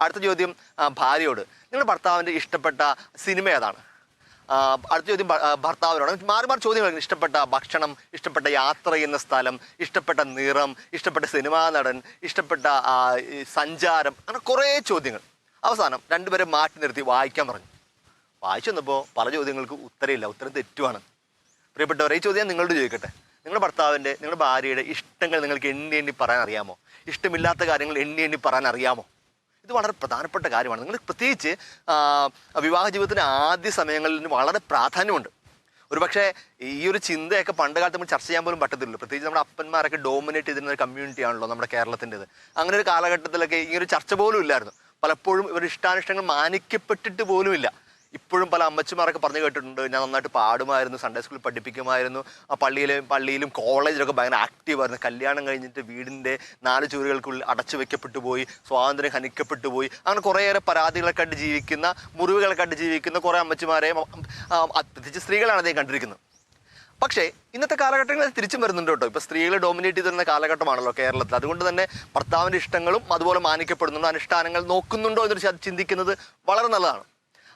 അടുത്ത ചോദ്യം ഭാര്യയോട് നിങ്ങളുടെ ഭർത്താവിന്റെ ഇഷ്ടപ്പെട്ട സിനിമ ഏതാണ്? അടുത്ത ചോദ്യം ഭർത്താവിനോട് മാറി മാറി ചോദ്യങ്ങൾ ഇഷ്ടപ്പെട്ട ഭക്ഷണം ഇഷ്ടപ്പെട്ട യാത്ര ചെയ്യുന്ന സ്ഥലം ഇഷ്ടപ്പെട്ട നിറം ഇഷ്ടപ്പെട്ട സിനിമാ നടൻ ഇഷ്ടപ്പെട്ട സഞ്ചാരം അങ്ങനെ കുറേ ചോദ്യങ്ങൾ. അവസാനം രണ്ടുപേരെ മാറ്റി നിർത്തി വായിക്കാൻ പറഞ്ഞു. വായിച്ചു വന്നപ്പോൾ പല ചോദ്യങ്ങൾക്ക് ഉത്തരമില്ല. ഉത്തരം തെറ്റുമാണ് പ്രിയപ്പെട്ടവരെ ഈ ചോദ്യം നിങ്ങളോട് ചോദിക്കട്ടെ. നിങ്ങളുടെ ഭർത്താവിന്റെ നിങ്ങളുടെ ഭാര്യയുടെ ഇഷ്ടങ്ങൾ നിങ്ങൾക്ക് എണ്ണി എണ്ണി പറയാൻ അറിയാമോ? ഇഷ്ടമില്ലാത്ത കാര്യങ്ങൾ എണ്ണി എണ്ണി പറയാൻ അറിയാമോ? ഇത് വളരെ പ്രധാനപ്പെട്ട കാര്യമാണ്. നിങ്ങൾ പ്രത്യേകിച്ച് വിവാഹ ജീവിതത്തിന്റെ ആദ്യ സമയങ്ങളിൽ വളരെ പ്രാധാന്യമുണ്ട്. ഒരു പക്ഷേ ഈ ഒരു ചിന്തയൊക്കെ പണ്ട് കാലത്ത് നമ്മൾ ചർച്ച ചെയ്യാൻ പോലും പറ്റത്തില്ല പ്രത്യേകിച്ച് നമ്മുടെ അപ്പന്മാരൊക്കെ ഡോമിനേറ്റ് ചെയ്തിരുന്ന ഒരു കമ്മ്യൂണിറ്റി ആണല്ലോ നമ്മുടെ കേരളത്തിന്റെത്. അങ്ങനെ ഒരു കാലഘട്ടത്തിലൊക്കെ ഈ ഒരു ചർച്ച പോലും ഇല്ലായിരുന്നു. പലപ്പോഴും ഇവരുടെ ഇഷ്ടാനിഷ്ടങ്ങൾ മാനിക്കപ്പെട്ടിട്ട് പോലുമില്ല. ഇപ്പോഴും പല അമ്മച്ചിമാരൊക്കെ പറഞ്ഞു കേട്ടിട്ടുണ്ട്. ഞാൻ നന്നായിട്ട് പാടുമായിരുന്നു സൺഡേ സ്കൂളിൽ പഠിപ്പിക്കുമായിരുന്നു. ആ പള്ളിയിലും പള്ളിയിലും കോളേജിലൊക്കെ ഭയങ്കര ആക്റ്റീവായിരുന്നു കല്യാണം കഴിഞ്ഞിട്ട് വീടിന്റെ നാല് ചുവരുകൾക്കുള്ളിൽ അടച്ചു വെക്കപ്പെട്ടു പോയി സ്വാതന്ത്ര്യം ഹനിക്കപ്പെട്ടു പോയി. അങ്ങനെ കുറേയേറെ പരാതികളെ കണ്ട് ജീവിക്കുന്ന മുറിവുകളെ കണ്ട് ജീവിക്കുന്ന കുറേ അമ്മച്ചിമാരെ പ്രത്യേകിച്ച് സ്ത്രീകളാണ് അദ്ദേഹം കണ്ടിരിക്കുന്നത്. പക്ഷേ ഇന്നത്തെ കാലഘട്ടങ്ങളിൽ തിരിച്ചും വരുന്നുണ്ട് കേട്ടോ. ഇപ്പോൾ സ്ത്രീകളെ ഡോമിനേറ്റ് ചെയ്തിരുന്ന കാലഘട്ടമാണല്ലോ കേരളത്തിൽ. അതുകൊണ്ട് തന്നെ ഭർത്താവിന്റെ ഇഷ്ടങ്ങളും അതുപോലെ മാനിക്കപ്പെടുന്നുണ്ടോ അനുഷ്ഠാനങ്ങൾ നോക്കുന്നുണ്ടോ എന്നൊരു ചിന്തിക്കുന്നത് വളരെ നല്ലതാണ്.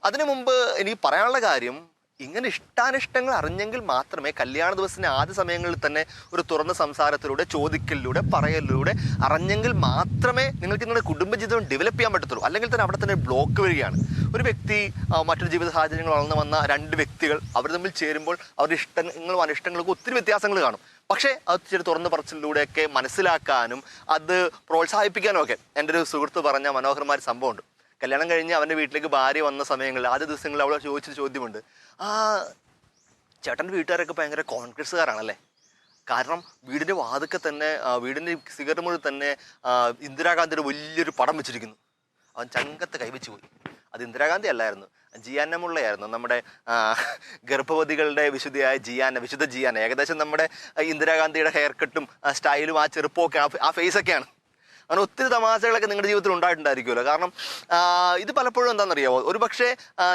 അതിനു മുമ്പ് എനിക്ക് പറയാനുള്ള കാര്യം ഇങ്ങനെ ഇഷ്ടാനിഷ്ടങ്ങൾ അറിഞ്ഞെങ്കിൽ മാത്രമേ കല്യാണ ദിവസത്തിന്റെ ആദ്യ സമയങ്ങളിൽ തന്നെ ഒരു തുറന്ന സംസാരത്തിലൂടെ ചോദിക്കലിലൂടെ പറയലിലൂടെ അറിഞ്ഞെങ്കിൽ മാത്രമേ നിങ്ങൾക്ക് നിങ്ങളുടെ കുടുംബജീവിതം ഡെവലപ്പ് ചെയ്യാൻ പറ്റത്തുള്ളൂ. അല്ലെങ്കിൽ തന്നെ അവിടെ തന്നെ ബ്ലോക്ക് വരികയാണ്. ഒരു വ്യക്തി മറ്റൊരു ജീവിത സാഹചര്യങ്ങൾ വളർന്നു വന്ന രണ്ട് വ്യക്തികൾ അവർ തമ്മിൽ ചേരുമ്പോൾ അവരുടെ ഇഷ്ടങ്ങളും അനിഷ്ടങ്ങൾക്കും ഒത്തിരി വ്യത്യാസങ്ങൾ കാണും. പക്ഷേ അത് ഇച്ചിരി തുറന്നു പറച്ചിലൂടെയൊക്കെ മനസ്സിലാക്കാനും അത് പ്രോത്സാഹിപ്പിക്കാനും ഒക്കെ എന്റെ ഒരു സുഹൃത്ത് പറഞ്ഞ മനോഹരമായ സംഭവമുണ്ട്. കല്യാണം കഴിഞ്ഞ് അവന്റെ വീട്ടിലേക്ക് ഭാര്യ വന്ന സമയങ്ങളിൽ ആദ്യ ദിവസങ്ങളിൽ അവളെ ചോദിച്ച ചോദ്യമുണ്ട്. ആ ചേട്ടന്റെ വീട്ടുകാരൊക്കെ ഭയങ്കര കോൺഗ്രസ്സുകാരാണല്ലേ? കാരണം വീടിന്റെ വാതുക്കെ തന്നെ വീടിന്റെ സിഗരറ്റ് മുകളിൽ തന്നെ ഇന്ദിരാഗാന്ധിയുടെ വലിയൊരു പടം വെച്ചിരിക്കുന്നു. അവൻ ചങ്കത്ത് കൈവച്ച് പോയി. അത് ഇന്ദിരാഗാന്ധി അല്ലായിരുന്നു. ജിയാനമുള്ളയായിരുന്നു നമ്മുടെ ഗർഭവതികളുടെ വിശുദ്ധിയായ ജിയാന വിശുദ്ധ ജിയാന ഏകദേശം നമ്മുടെ ഇന്ദിരാഗാന്ധിയുടെ ഹെയർ കട്ടും സ്റ്റൈലും ആ ചെറുപ്പമൊക്കെ ആ ഫേസൊക്കെയാണ് അങ്ങനെ ഒത്തിരി തമാശകളൊക്കെ നിങ്ങളുടെ ജീവിതത്തിൽ ഉണ്ടായിട്ടുണ്ടായിരിക്കുമല്ലോ. കാരണം ഇത് പലപ്പോഴും എന്താണെന്നറിയാമോ ഒരു പക്ഷേ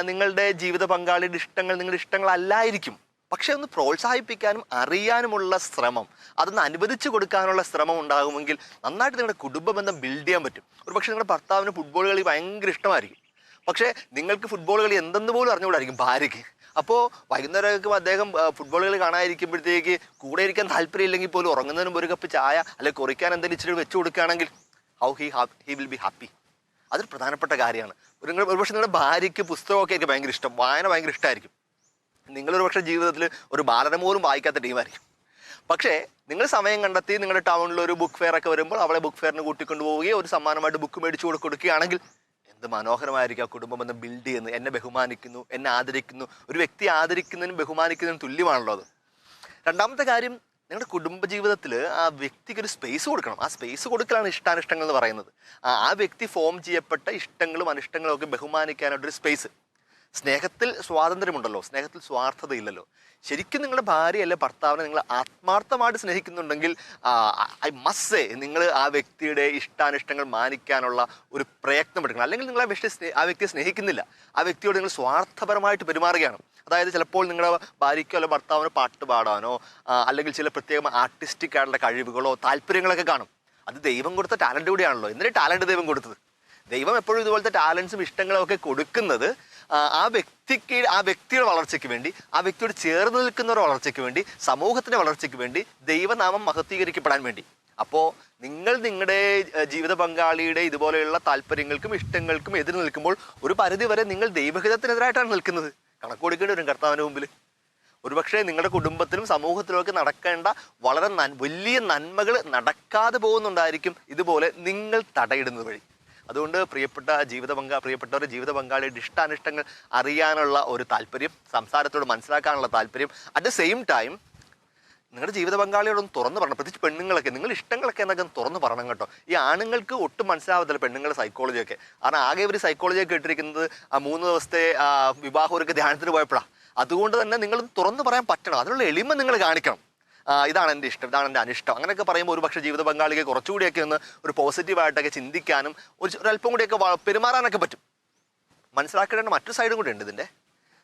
നിങ്ങളുടെ ജീവിത പങ്കാളിയുടെ ഇഷ്ടങ്ങൾ നിങ്ങളുടെ ഇഷ്ടങ്ങളല്ലായിരിക്കും. പക്ഷെ ഒന്ന് പ്രോത്സാഹിപ്പിക്കാനും അറിയാനുമുള്ള ശ്രമം അതൊന്ന് അനുവദിച്ചു കൊടുക്കാനുള്ള ശ്രമം ഉണ്ടാകുമെങ്കിൽ നന്നായിട്ട് നിങ്ങളുടെ കുടുംബ ബന്ധം ബിൽഡ് ചെയ്യാൻ പറ്റും. ഒരു പക്ഷേ നിങ്ങളുടെ ഭർത്താവിന് ഫുട്ബോൾ കളി ഭയങ്കര ഇഷ്ടമായിരിക്കും. പക്ഷേ നിങ്ങൾക്ക് ഫുട്ബോൾ കളി എന്തെന്ന് പോലും അറിഞ്ഞുകൂടായിരിക്കും ഭാര്യയ്ക്ക്. അപ്പോൾ വൈകുന്നേരമൊക്കെ അദ്ദേഹം ഫുട്ബോൾ കളി കാണാതിരിക്കുമ്പോഴത്തേക്ക് കൂടെ ഇരിക്കാൻ താല്പര്യമില്ലെങ്കിൽ പോലും ഉറങ്ങുന്നതിന് ഒരു കപ്പ് ചായ അല്ലെങ്കിൽ കുറിക്കാൻ എന്തെങ്കിലും ഇച്ചിരി വെച്ച് കൊടുക്കുകയാണെങ്കിൽ how he he will be happy. അതൊരു പ്രധാനപ്പെട്ട കാര്യമാണ്. നിങ്ങൾ ഒരുപക്ഷെ നിങ്ങളുടെ ഭാര്യയ്ക്ക് പുസ്തകമൊക്കെ എനിക്ക് ഭയങ്കര ഇഷ്ടം വായന ഭയങ്കര ഇഷ്ടമായിരിക്കും നിങ്ങളൊരു പക്ഷേ ജീവിതത്തിൽ ഒരു ബാലനം പോലും വായിക്കാത്ത ടീമായിരിക്കും പക്ഷേ നിങ്ങൾ സമയം കണ്ടെത്തി നിങ്ങളുടെ ടൗണിൽ ഒരു ബുക്ക് ഫെയർ ഒക്കെ വരുമ്പോൾ അവളെ ബുക്ക് ഫെയറിന് കൂട്ടിക്കൊണ്ടു പോവുകയോ ഒരു സമ്മാനമായിട്ട് ബുക്ക് മേടിച്ചു കൊടുക്കുകയാണെങ്കിൽ എന്ത് മനോഹരമായിരിക്കും ആ കുടുംബം എന്ന് ബിൽഡ് ചെയ്യുന്നത്. എന്നെ ബഹുമാനിക്കുന്നു എന്നെ ആദരിക്കുന്നു. ഒരു വ്യക്തി ആദരിക്കുന്നതിനും ബഹുമാനിക്കുന്നതിനും തുല്യമാണല്ലോ അത്. രണ്ടാമത്തെ കാര്യം നിങ്ങളുടെ കുടുംബജീവിതത്തിൽ ആ വ്യക്തിക്ക് ഒരു സ്പേസ് കൊടുക്കണം. ആ സ്പേസ് കൊടുക്കലാണ് ഇഷ്ടാനിഷ്ടങ്ങൾ എന്ന് പറയുന്നത്. ആ വ്യക്തി ഫോം ചെയ്യപ്പെട്ട ഇഷ്ടങ്ങളും അനിഷ്ടങ്ങളും ഒക്കെ ബഹുമാനിക്കാനായിട്ടൊരു സ്പേസ് സ്നേഹത്തിൽ സ്വാതന്ത്ര്യമുണ്ടല്ലോ. സ്നേഹത്തിൽ സ്വാർത്ഥതയില്ലല്ലോ. ശരിക്കും നിങ്ങളുടെ ഭാര്യ അല്ലെ ഭർത്താവിനെ നിങ്ങൾ ആത്മാർത്ഥമായിട്ട് സ്നേഹിക്കുന്നുണ്ടെങ്കിൽ ഐ മസ്സേ നിങ്ങൾ ആ വ്യക്തിയുടെ ഇഷ്ടാനിഷ്ടങ്ങൾ മാനിക്കാനുള്ള ഒരു പ്രയത്നം എടുക്കണം. അല്ലെങ്കിൽ നിങ്ങൾ ആ വ്യക്തി ആ വ്യക്തിയെ സ്നേഹിക്കുന്നില്ല. ആ വ്യക്തിയോട് നിങ്ങൾ സ്വാർത്ഥപരമായിട്ട് പെരുമാറുകയാണ്. അതായത് ചിലപ്പോൾ നിങ്ങളുടെ ഭാര്യയ്ക്കോ അല്ലെങ്കിൽ ഭർത്താവിനോ പാട്ട് പാടാനോ അല്ലെങ്കിൽ ചില പ്രത്യേക ആർട്ടിസ്റ്റിക് ആയിട്ടുള്ള കഴിവുകളോ താല്പര്യങ്ങളൊക്കെ കാണും. അത് ദൈവം കൊടുത്ത ടാലന്റ് കൂടിയാണല്ലോ. എന്തിനാ ടാലന്റ് ദൈവം കൊടുത്തത്? ദൈവം എപ്പോഴും ഇതുപോലത്തെ ടാലൻസും ഇഷ്ടങ്ങളും ഒക്കെ കൊടുക്കുന്നത് ആ, ആ വ്യക്തിക്ക് ആ വ്യക്തിയുടെ വളർച്ചയ്ക്ക് വേണ്ടി ആ വ്യക്തിയോട് ചേർന്ന് നിൽക്കുന്നവരുടെ വളർച്ചയ്ക്ക് വേണ്ടി സമൂഹത്തിന്റെ വളർച്ചയ്ക്ക് വേണ്ടി ദൈവനാമം മഹത്വീകരിക്കപ്പെടാൻ വേണ്ടി. അപ്പോൾ നിങ്ങൾ നിങ്ങളുടെ ജീവിത പങ്കാളിയുടെ ഇതുപോലെയുള്ള താല്പര്യങ്ങൾക്കും ഇഷ്ടങ്ങൾക്കും എതിർ നിൽക്കുമ്പോൾ ഒരു പരിധി വരെ നിങ്ങൾ ദൈവഹിതത്തിനെതിരായിട്ടാണ് നിൽക്കുന്നത്. കണക്ക് കൊടുക്കേണ്ടി വരും കർത്താവിന്റെ മുമ്പിൽ. ഒരുപക്ഷെ നിങ്ങളുടെ കുടുംബത്തിലും സമൂഹത്തിലും ഒക്കെ നടക്കേണ്ട വളരെ വലിയ നന്മകൾ നടക്കാതെ പോകുന്നുണ്ടായിരിക്കും ഇതുപോലെ നിങ്ങൾ തടയിടുന്നത് വഴി. അതുകൊണ്ട് പ്രിയപ്പെട്ട ജീവിത പങ്കാ പ്രിയപ്പെട്ടവരുടെ ജീവിത പങ്കാളിയുടെ ഇഷ്ടാനിഷ്ടങ്ങൾ അറിയാനുള്ള ഒരു താല്പര്യം സംസാരത്തോട് മനസ്സിലാക്കാനുള്ള താല്പര്യം അറ്റ് ദ സെയിം ടൈം നിങ്ങളുടെ ജീവിത പങ്കാളിയോടൊന്ന് തുറന്ന് പറയണം. പ്രത്യേകിച്ച് പെണ്ണുങ്ങളൊക്കെ. നിങ്ങൾ ഇഷ്ടങ്ങളൊക്കെ എന്നൊക്കെ തുറന്ന് പറയണം കേട്ടോ. ഈ ആണുങ്ങൾക്ക് ഒട്ടും മനസ്സിലാവത്തില്ല പെണ്ണുങ്ങളുടെ സൈക്കോളജിയൊക്കെ കാരണം ആകെ ഒരു സൈക്കോളജിയൊക്കെ ഇട്ടിരിക്കുന്നത് ആ മൂന്ന് ദിവസത്തെ വിവാഹം വിവാഹമൊരുക്ക ധ്യാനത്തിന് പോയപ്പോഴാണ് അതുകൊണ്ട് തന്നെ നിങ്ങൾ തുറന്ന് പറയാൻ പറ്റണം. അതിനുള്ള എളിമ നിങ്ങൾ കാണിക്കണം. ഇതാണ് എന്റെ ഇഷ്ടം. ഇതാണ് എന്റെ അനിഷ്ടം. അങ്ങനെയൊക്കെ പറയുമ്പോൾ ഒരുപക്ഷെ ജീവിത പങ്കാളിക്ക് കുറച്ചുകൂടിയൊക്കെ ഒന്ന് ഒരു പോസിറ്റീവായിട്ടൊക്കെ ചിന്തിക്കാനും ഒരു അല്പം കൂടിയൊക്കെ പെരുമാറാനൊക്കെ പറ്റും. മനസ്സിലാക്കേണ്ട മറ്റൊരു സൈഡും കൂടി ഉണ്ട് ഇതിന്റെ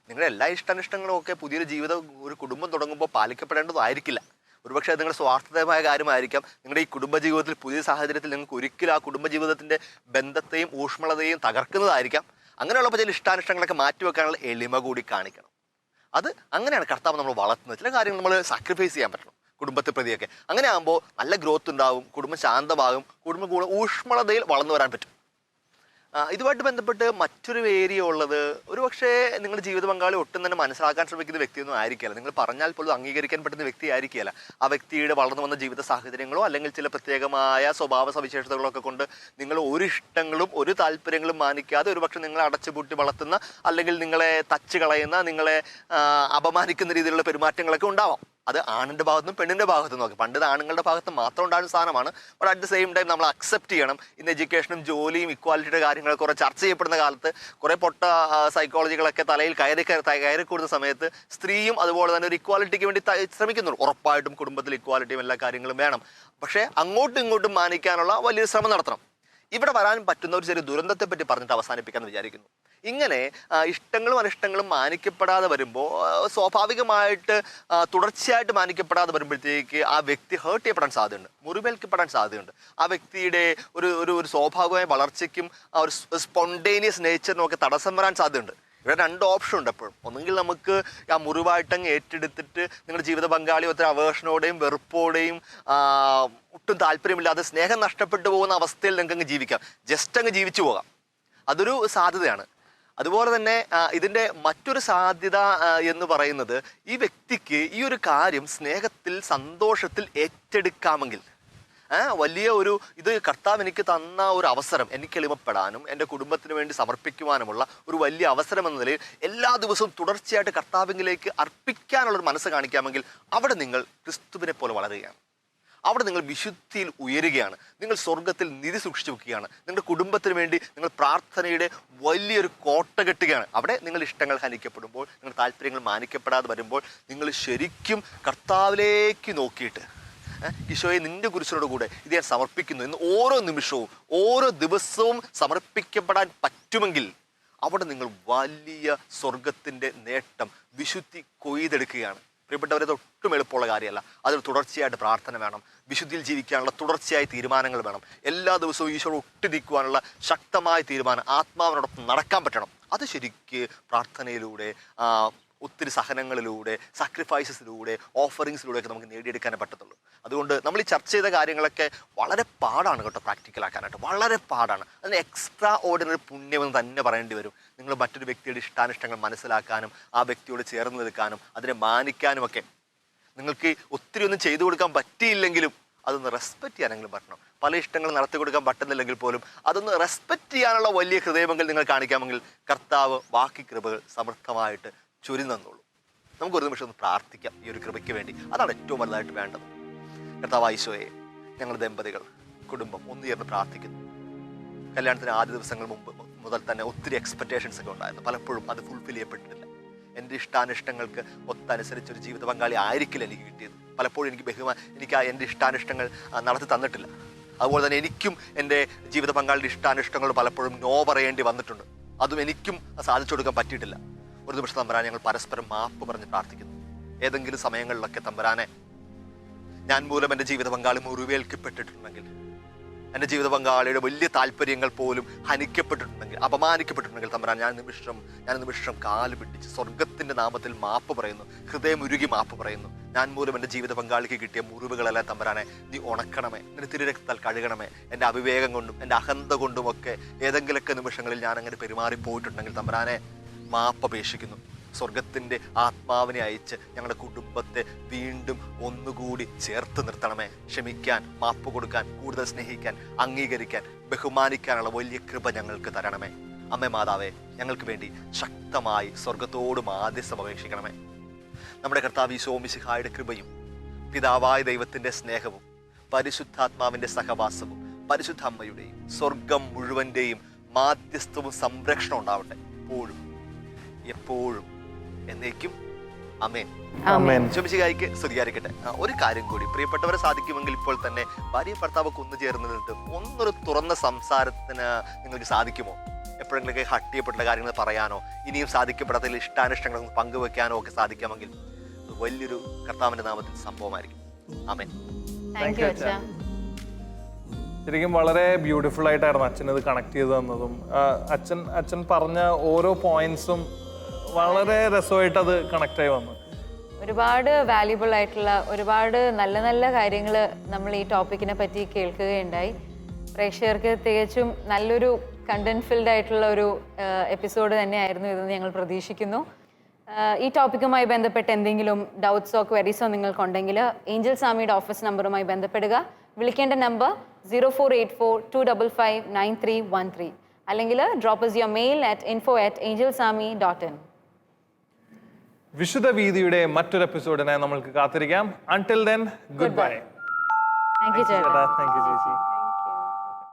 നിങ്ങളുടെ എല്ലാ ഇഷ്ടാനിഷ്ടങ്ങളും ഒക്കെ പുതിയൊരു ജീവിതം ഒരു കുടുംബം തുടങ്ങുമ്പോൾ പാലിക്കപ്പെടേണ്ടതായിരിക്കില്ല. ഒരുപക്ഷെ നിങ്ങളുടെ സ്വാർത്ഥതമായ കാര്യമായിരിക്കാം. നിങ്ങളുടെ ഈ കുടുംബജീവിതത്തിൽ പുതിയ സാഹചര്യത്തിൽ നിങ്ങൾക്ക് ഒരിക്കലും ആ കുടുംബജീവിതത്തിന്റെ ബന്ധത്തെയും ഊഷ്മളതയും തകർക്കുന്നതായിരിക്കാം. അങ്ങനെയുള്ളപ്പോൾ ചില ഇഷ്ടാനിഷ്ടങ്ങളൊക്കെ മാറ്റിവെക്കാനുള്ള എളിമ കൂടി കാണിക്കണം. അത് അങ്ങനെയാണ് കർത്താവ് നമ്മൾ വളർത്തുന്നത്. ചില കാര്യങ്ങൾ നമ്മൾ സാക്രിഫൈസ് ചെയ്യാൻ പറ്റണം കുടുംബത്തെ പ്രതിയൊക്കെ. അങ്ങനെ ആകുമ്പോൾ നല്ല ഗ്രോത്ത് ഉണ്ടാവും കുടുംബം ശാന്തമാകും കുടുംബം കൂടെ ഊഷ്മളതയിൽ വളർന്നു വരാൻ പറ്റും. ഇതുമായിട്ട് ബന്ധപ്പെട്ട് മറ്റൊരു ഏരിയ ഉള്ളത് ഒരുപക്ഷേ നിങ്ങളുടെ ജീവിത പങ്കാളി ഒട്ടും തന്നെ മനസ്സിലാക്കാൻ ശ്രമിക്കുന്ന വ്യക്തിയൊന്നും ആയിരിക്കില്ല നിങ്ങൾ പറഞ്ഞാൽ പോലും അംഗീകരിക്കാൻ പറ്റുന്ന വ്യക്തി ആയിരിക്കില്ല ആ വ്യക്തിയുടെ വളർന്നു വന്ന ജീവിത സാഹചര്യങ്ങളോ അല്ലെങ്കിൽ ചില പ്രത്യേകമായ സ്വഭാവ സവിശേഷതകളോ ഒക്കെ കൊണ്ട് നിങ്ങൾ ഒരു ഇഷ്ടങ്ങളും ഒരു താല്പര്യങ്ങളും മാനിക്കാതെ ഒരുപക്ഷെ നിങ്ങളെ അടച്ചുപൂട്ടി വളർത്തുന്ന അല്ലെങ്കിൽ നിങ്ങളെ തച്ച് കളയുന്ന നിങ്ങളെ അപമാനിക്കുന്ന രീതിയിലുള്ള പെരുമാറ്റങ്ങളൊക്കെ ഉണ്ടാവാം. അത് ആണിന്റെ ഭാഗത്തുനിന്നും പെണ്ണിന്റെ ഭാഗത്തുനിന്നും ഒക്കെ. പണ്ട് ആണുങ്ങളുടെ ഭാഗത്ത് മാത്രം ഉണ്ടാകുന്ന സാധനമാണ്. But at the same time നമ്മൾ അക്സെപ്റ്റ് ചെയ്യണം. ഇന്ന് എഡ്യൂക്കേഷനും ജോലിയും ഇക്വാലിറ്റിയുടെ കാര്യങ്ങൾ കുറെ ചർച്ച ചെയ്യപ്പെടുന്ന കാലത്ത് കുറെ പൊട്ട സൈക്കോളജികളൊക്കെ തലയിൽ കയറി കയറി കൂടുന്ന സമയത്ത് സ്ത്രീയും അതുപോലെ തന്നെ ഒരു ഇക്വാലിറ്റിക്ക് വേണ്ടി ശ്രമിക്കുന്നുണ്ട്. ഉറപ്പായിട്ടും കുടുംബത്തിൽ ഇക്വാലിറ്റിയും എല്ലാ കാര്യങ്ങളും വേണം. പക്ഷേ അങ്ങോട്ടും ഇങ്ങോട്ടും മാനിക്കാനുള്ള വലിയൊരു ശ്രമം നടത്തണം. ഇവിടെ വരാൻ പറ്റുന്ന ഒരു ചെറിയ ദുരന്തത്തെപ്പറ്റി പറഞ്ഞിട്ട് അവസാനിപ്പിക്കാമെന്ന് വിചാരിക്കുന്നു. ഇങ്ങനെ ഇഷ്ടങ്ങളും അനിഷ്ടങ്ങളും മാനിക്കപ്പെടാതെ വരുമ്പോൾ സ്വാഭാവികമായിട്ട് തുടർച്ചയായിട്ട് മാനിക്കപ്പെടാതെ വരുമ്പോഴത്തേക്ക് ആ വ്യക്തി ഹേർട്ട് ചെയ്യപ്പെടാൻ സാധ്യതയുണ്ട്. മുറിവേൽക്കപ്പെടാൻ സാധ്യതയുണ്ട്. ആ വ്യക്തിയുടെ ഒരു ഒരു ഒരു സ്വാഭാവികമായ വളർച്ചയ്ക്കും ആ ഒരു സ്പോണ്ടേനിയസ് നേച്ചറിനും ഒക്കെ തടസ്സം വരാൻ സാധ്യതയുണ്ട്. ഇവിടെ രണ്ട് ഓപ്ഷൻ ഉണ്ട് എപ്പോഴും. ഒന്നുകിൽ നമുക്ക് ആ മുറിവായിട്ടങ്ങ് ഏറ്റെടുത്തിട്ട് നിങ്ങളുടെ ജീവിത പങ്കാളി ഒത്തിരി അവേഷനോടെയും വെറുപ്പോടെയും ഒട്ടും താല്പര്യമില്ലാതെ സ്നേഹം നഷ്ടപ്പെട്ടു പോകുന്ന അവസ്ഥയിൽ നിങ്ങൾക്ക് അങ്ങ് ജീവിക്കാം. ജസ്റ്റ് അങ്ങ് ജീവിച്ചു പോകാം. അതൊരു സാധ്യതയാണ്. അതുപോലെ തന്നെ ഇതിന്റെ മറ്റൊരു സാധ്യത എന്ന് പറയുന്നത് ഈ വ്യക്തിക്ക് ഈ ഒരു കാര്യം സ്നേഹത്തിൽ സന്തോഷത്തിൽ ഏറ്റെടുക്കാമെങ്കിൽ വലിയ ഒരു ഇത് കർത്താവ് എനിക്ക് തന്ന ഒരു അവസരം എനിക്ക് എളിമപ്പെടാനും എന്റെ കുടുംബത്തിന് വേണ്ടി സമർപ്പിക്കുവാനുമുള്ള ഒരു വലിയ അവസരം എന്ന നിലയിൽ എല്ലാ ദിവസവും തുടർച്ചയായിട്ട് കർത്താവിലേക്ക് അർപ്പിക്കാനുള്ളൊരു മനസ്സ് കാണിക്കാമെങ്കിൽ അവിടെ നിങ്ങൾ ക്രിസ്തുവിനെ പോലെ വളരുകയാണ്. അവിടെ നിങ്ങൾ വിശുദ്ധിയിൽ ഉയരുകയാണ്. നിങ്ങൾ സ്വർഗത്തിൽ നിധി സൂക്ഷിച്ചു വെക്കുകയാണ്. നിങ്ങളുടെ കുടുംബത്തിന് വേണ്ടി നിങ്ങൾ പ്രാർത്ഥനയുടെ വലിയൊരു കോട്ട കെട്ടുകയാണ്. അവിടെ നിങ്ങൾ ഇഷ്ടങ്ങൾ ഹനിക്കപ്പെടുമ്പോൾ നിങ്ങൾ താല്പര്യങ്ങൾ മാനിക്കപ്പെടാതെ വരുമ്പോൾ നിങ്ങൾ ശരിക്കും കർത്താവിലേക്ക് നോക്കിയിട്ട് ഈശോയെ നിന്റെ കുരിശിനോട് കൂടെ ഇത് ഞാൻ സമർപ്പിക്കുന്നു എന്ന് ഓരോ നിമിഷവും ഓരോ ദിവസവും സമർപ്പിക്കപ്പെടാൻ പറ്റുമെങ്കിൽ അവിടെ നിങ്ങൾ വലിയ സ്വർഗത്തിന്റെ നേട്ടം വിശുദ്ധി കൊയ്തെടുക്കുകയാണ്. പ്രിയപ്പെട്ടവരെ ഒട്ടും എളുപ്പമുള്ള കാര്യമല്ല. അതിൽ തുടർച്ചയായിട്ട് പ്രാർത്ഥന വേണം വിശുദ്ധിയിൽ ജീവിക്കാനുള്ള തുടർച്ചയായ തീരുമാനങ്ങൾ വേണം. എല്ലാ ദിവസവും ഈശോട് ഒട്ടിരിക്കുവാനുള്ള ശക്തമായ തീരുമാനം ആത്മാവിനോടൊപ്പം നടക്കാൻ പറ്റണം. അത് ശരിക്ക് പ്രാർത്ഥനയിലൂടെ ഒത്തിരി സഹനങ്ങളിലൂടെ സാക്രിഫൈസസിലൂടെ ഓഫറിങ്സിലൂടെ ഒക്കെ നമുക്ക് നേടിയെടുക്കാനേ പറ്റത്തുള്ളൂ. അതുകൊണ്ട് നമ്മൾ ഈ ചർച്ച ചെയ്ത കാര്യങ്ങളൊക്കെ വളരെ പാടാണ് കേട്ടോ പ്രാക്ടിക്കൽ ആക്കാനായിട്ട് വളരെ പാടാണ്. അതിന് എക്സ്ട്രാ ഓർഡിനറി പുണ്യമെന്ന് തന്നെ പറയേണ്ടി വരും. നിങ്ങൾ മറ്റൊരു വ്യക്തിയുടെ ഇഷ്ടാനിഷ്ടങ്ങൾ മനസ്സിലാക്കാനും ആ വ്യക്തിയോട് ചേർന്ന് നിൽക്കാനും അതിനെ മാനിക്കാനും ഒക്കെ. നിങ്ങൾക്ക് ഒത്തിരി ഒന്നും ചെയ്തു കൊടുക്കാൻ പറ്റിയില്ലെങ്കിലും അതൊന്ന് റെസ്പെക്ട് ചെയ്യാനെങ്കിലും പറ്റണം. പല ഇഷ്ടങ്ങൾ നടത്തി കൊടുക്കാൻ പറ്റുന്നില്ലെങ്കിൽ പോലും അതൊന്ന് റെസ്പെക്ട് ചെയ്യാനുള്ള വലിയ ഹൃദയമെങ്കിൽ നിങ്ങൾ കാണിക്കാമെങ്കിൽ കർത്താവ് ബാക്കി കൃപകൾ സമൃദ്ധമായിട്ട് ചൊരിഞ്ഞോളൂ നമുക്ക് ഒരു നിമിഷം ഒന്ന് പ്രാർത്ഥിക്കാം. ഈ ഒരു കൃപയ്ക്ക് വേണ്ടി. അതാണ് ഏറ്റവും വലുതായിട്ട് വേണ്ടത്. കർത്താവ് ഐശോയെ ഞങ്ങൾ ദമ്പതികൾ കുടുംബം ഒന്ന് ചേർന്ന് പ്രാർത്ഥിക്കുന്നു. കല്യാണത്തിന് ആദ്യ ദിവസങ്ങൾ മുമ്പ് മുതൽ തന്നെ ഒത്തിരി എക്സ്പെക്റ്റേഷൻസ് ഒക്കെ ഉണ്ടായിരുന്നു. പലപ്പോഴും അത് ഫുൾഫിൽ ചെയ്യപ്പെട്ടിട്ടില്ല. എന്റെ ഇഷ്ടാനിഷ്ടങ്ങൾക്ക് ഒത്തനുസരിച്ച് ഒരു ജീവിത പങ്കാളി ആയിരിക്കില്ല എനിക്ക് കിട്ടിയത്. പലപ്പോഴും എനിക്ക് ബഹുമാ എനിക്ക് എന്റെ ഇഷ്ടാനിഷ്ടങ്ങൾ നടത്തി തന്നിട്ടില്ല. അതുപോലെ തന്നെ എനിക്കും എന്റെ ജീവിത പങ്കാളിയുടെ ഇഷ്ടാനിഷ്ടങ്ങൾ പലപ്പോഴും നോ പറയേണ്ടി വന്നിട്ടുണ്ട്. അതും എനിക്കും സാധിച്ചു കൊടുക്കാൻ പറ്റിയിട്ടില്ല. ഒരു നിമിഷം തമ്പരാൻ ഞങ്ങൾ പരസ്പരം മാപ്പ് പറഞ്ഞ് പ്രാർത്ഥിക്കുന്നു. ഏതെങ്കിലും സമയങ്ങളിലൊക്കെ തമ്പരാനെ ഞാൻ മൂലം എന്റെ ജീവിത പങ്കാളി മുറിവേൽക്കപ്പെട്ടിട്ടുണ്ടെങ്കിൽ എന്റെ ജീവിത പങ്കാളിയുടെ വലിയ താല്പര്യങ്ങൾ പോലും ഹനിക്കപ്പെട്ടിട്ടുണ്ടെങ്കിൽ അപമാനിക്കപ്പെട്ടിട്ടുണ്ടെങ്കിൽ തമ്പരാൻ ഞാൻ നിമിഷം ഞാൻ നിമിഷം കാൽ പിടിച്ച് സ്വർഗത്തിന്റെ നാമത്തിൽ മാപ്പ് പറയുന്നു ഹൃദയം ഉരുകി മാപ്പ് പറയുന്നു. ഞാൻ മൂലം എന്റെ ജീവിത പങ്കാളിക്ക് കിട്ടിയ മുറിവുകളെല്ലാം തമ്പരാനെ നീ ഉണക്കണമേ നിന്റെ തിരുരക്തത്താൽ കഴുകണമേ എന്റെ അവിവേകം കൊണ്ടും എന്റെ അഹന്ത കൊണ്ടുമൊക്കെ ഏതെങ്കിലുമൊക്കെ നിമിഷങ്ങളിൽ ഞാൻ അങ്ങനെ പെരുമാറി പോയിട്ടുണ്ടെങ്കിൽ തമ്പരാനെ മാപ്പ് അപേക്ഷിക്കുന്നു. സ്വർഗത്തിന്റെ ആത്മാവിനെ അയച്ച് ഞങ്ങളുടെ കുടുംബത്തെ വീണ്ടും ഒന്നുകൂടി ചേർത്ത് നിർത്തണമേ. ക്ഷമിക്കാൻ മാപ്പ് കൊടുക്കാൻ കൂടുതൽ സ്നേഹിക്കാൻ അംഗീകരിക്കാൻ ബഹുമാനിക്കാനുള്ള വലിയ കൃപ ഞങ്ങൾക്ക് തരണമേ. അമ്മേ മാതാവേ ഞങ്ങൾക്ക് വേണ്ടി ശക്തമായി സ്വർഗത്തോട് മാധ്യസ്ഥം അപേക്ഷിക്കണമേ. നമ്മുടെ കർത്താവ് ഈ സോമിശിഹായുടെ കൃപയും പിതാവായ ദൈവത്തിന്റെ സ്നേഹവും പരിശുദ്ധാത്മാവിന്റെ സഹവാസവും പരിശുദ്ധ അമ്മയുടെയും സ്വർഗം മുഴുവന്റെയും മാധ്യസ്ഥവും സംരക്ഷണം ഉണ്ടാവട്ടെ. എപ്പോഴും എപ്പോഴും എന്നേക്കും ശുഭിശികായിക്ക് സ്തുതിയായിരിക്കട്ടെ ഒരു കാര്യം കൂടി. പ്രിയപ്പെട്ടവരെ സാധിക്കുമെങ്കിൽ ഇപ്പോൾ തന്നെ ഭാര്യ ഭർത്താവൊക്കെ ഒന്ന് ചേർന്ന് നിന്നിട്ട് ഒന്നൊരു തുറന്ന സംസാരത്തിന് നിങ്ങൾക്ക് സാധിക്കുമോ? എപ്പോഴെങ്കിലൊക്കെ ഹട്ട് ചെയ്യപ്പെട്ട കാര്യങ്ങൾ പറയാനോ ഇനിയും സാധിക്കപ്പെടാത്ത ഇഷ്ടാനിഷ്ടങ്ങൾ പങ്കുവെക്കാനോ ഒക്കെ സാധിക്കാമെങ്കിൽ വലിയൊരു കർത്താവിന്റെ നാമത്തിൽ സംഭവമായിരിക്കും. അമേൻ ശരിക്കും വളരെ ബ്യൂട്ടിഫുൾ ആയിട്ടായിരുന്നു അച്ഛൻ ഇത് കണക്ട് ചെയ്ത് തന്നതും. അച്ഛൻ അച്ഛൻ പറഞ്ഞ ഓരോ പോയിന്റ്സും വളരെ രസമായിട്ട് അത് കണക്ട് ആയി വന്നു. ഒരുപാട് വാല്യുബിൾ ആയിട്ടുള്ള ഒരുപാട് നല്ല നല്ല കാര്യങ്ങൾ നമ്മൾ ഈ ടോപ്പിക്കിനെ പറ്റി കേൾക്കുകയുണ്ടായി. പ്രേക്ഷകർക്ക് തികച്ചും നല്ലൊരു കണ്ടന്റ് ഫിൽഡ് ആയിട്ടുള്ള ഒരു എപ്പിസോഡ് തന്നെയായിരുന്നു ഇതെന്ന് ഞങ്ങൾ പ്രതീക്ഷിക്കുന്നു. ഈ ടോപ്പിക്കുമായി ബന്ധപ്പെട്ട് എന്തെങ്കിലും ഡൗട്ട്സോ ക്വരീസോ നിങ്ങൾക്കുണ്ടെങ്കിൽ ഏഞ്ചൽ സ്വാമിയുടെ ഓഫീസ് നമ്പറുമായി ബന്ധപ്പെടുക. വിളിക്കേണ്ട number zero four eight four two double five nine three one three അല്ലെങ്കിൽ drop is your mail at info at angel Swami dot in വിശുദ്ധ വീതിയുടെ മറ്റൊരു എപ്പിസോഡിനായി നമ്മൾക്ക് കാത്തിരിക്കാം. Until then goodbye thank you ചേച്ചി.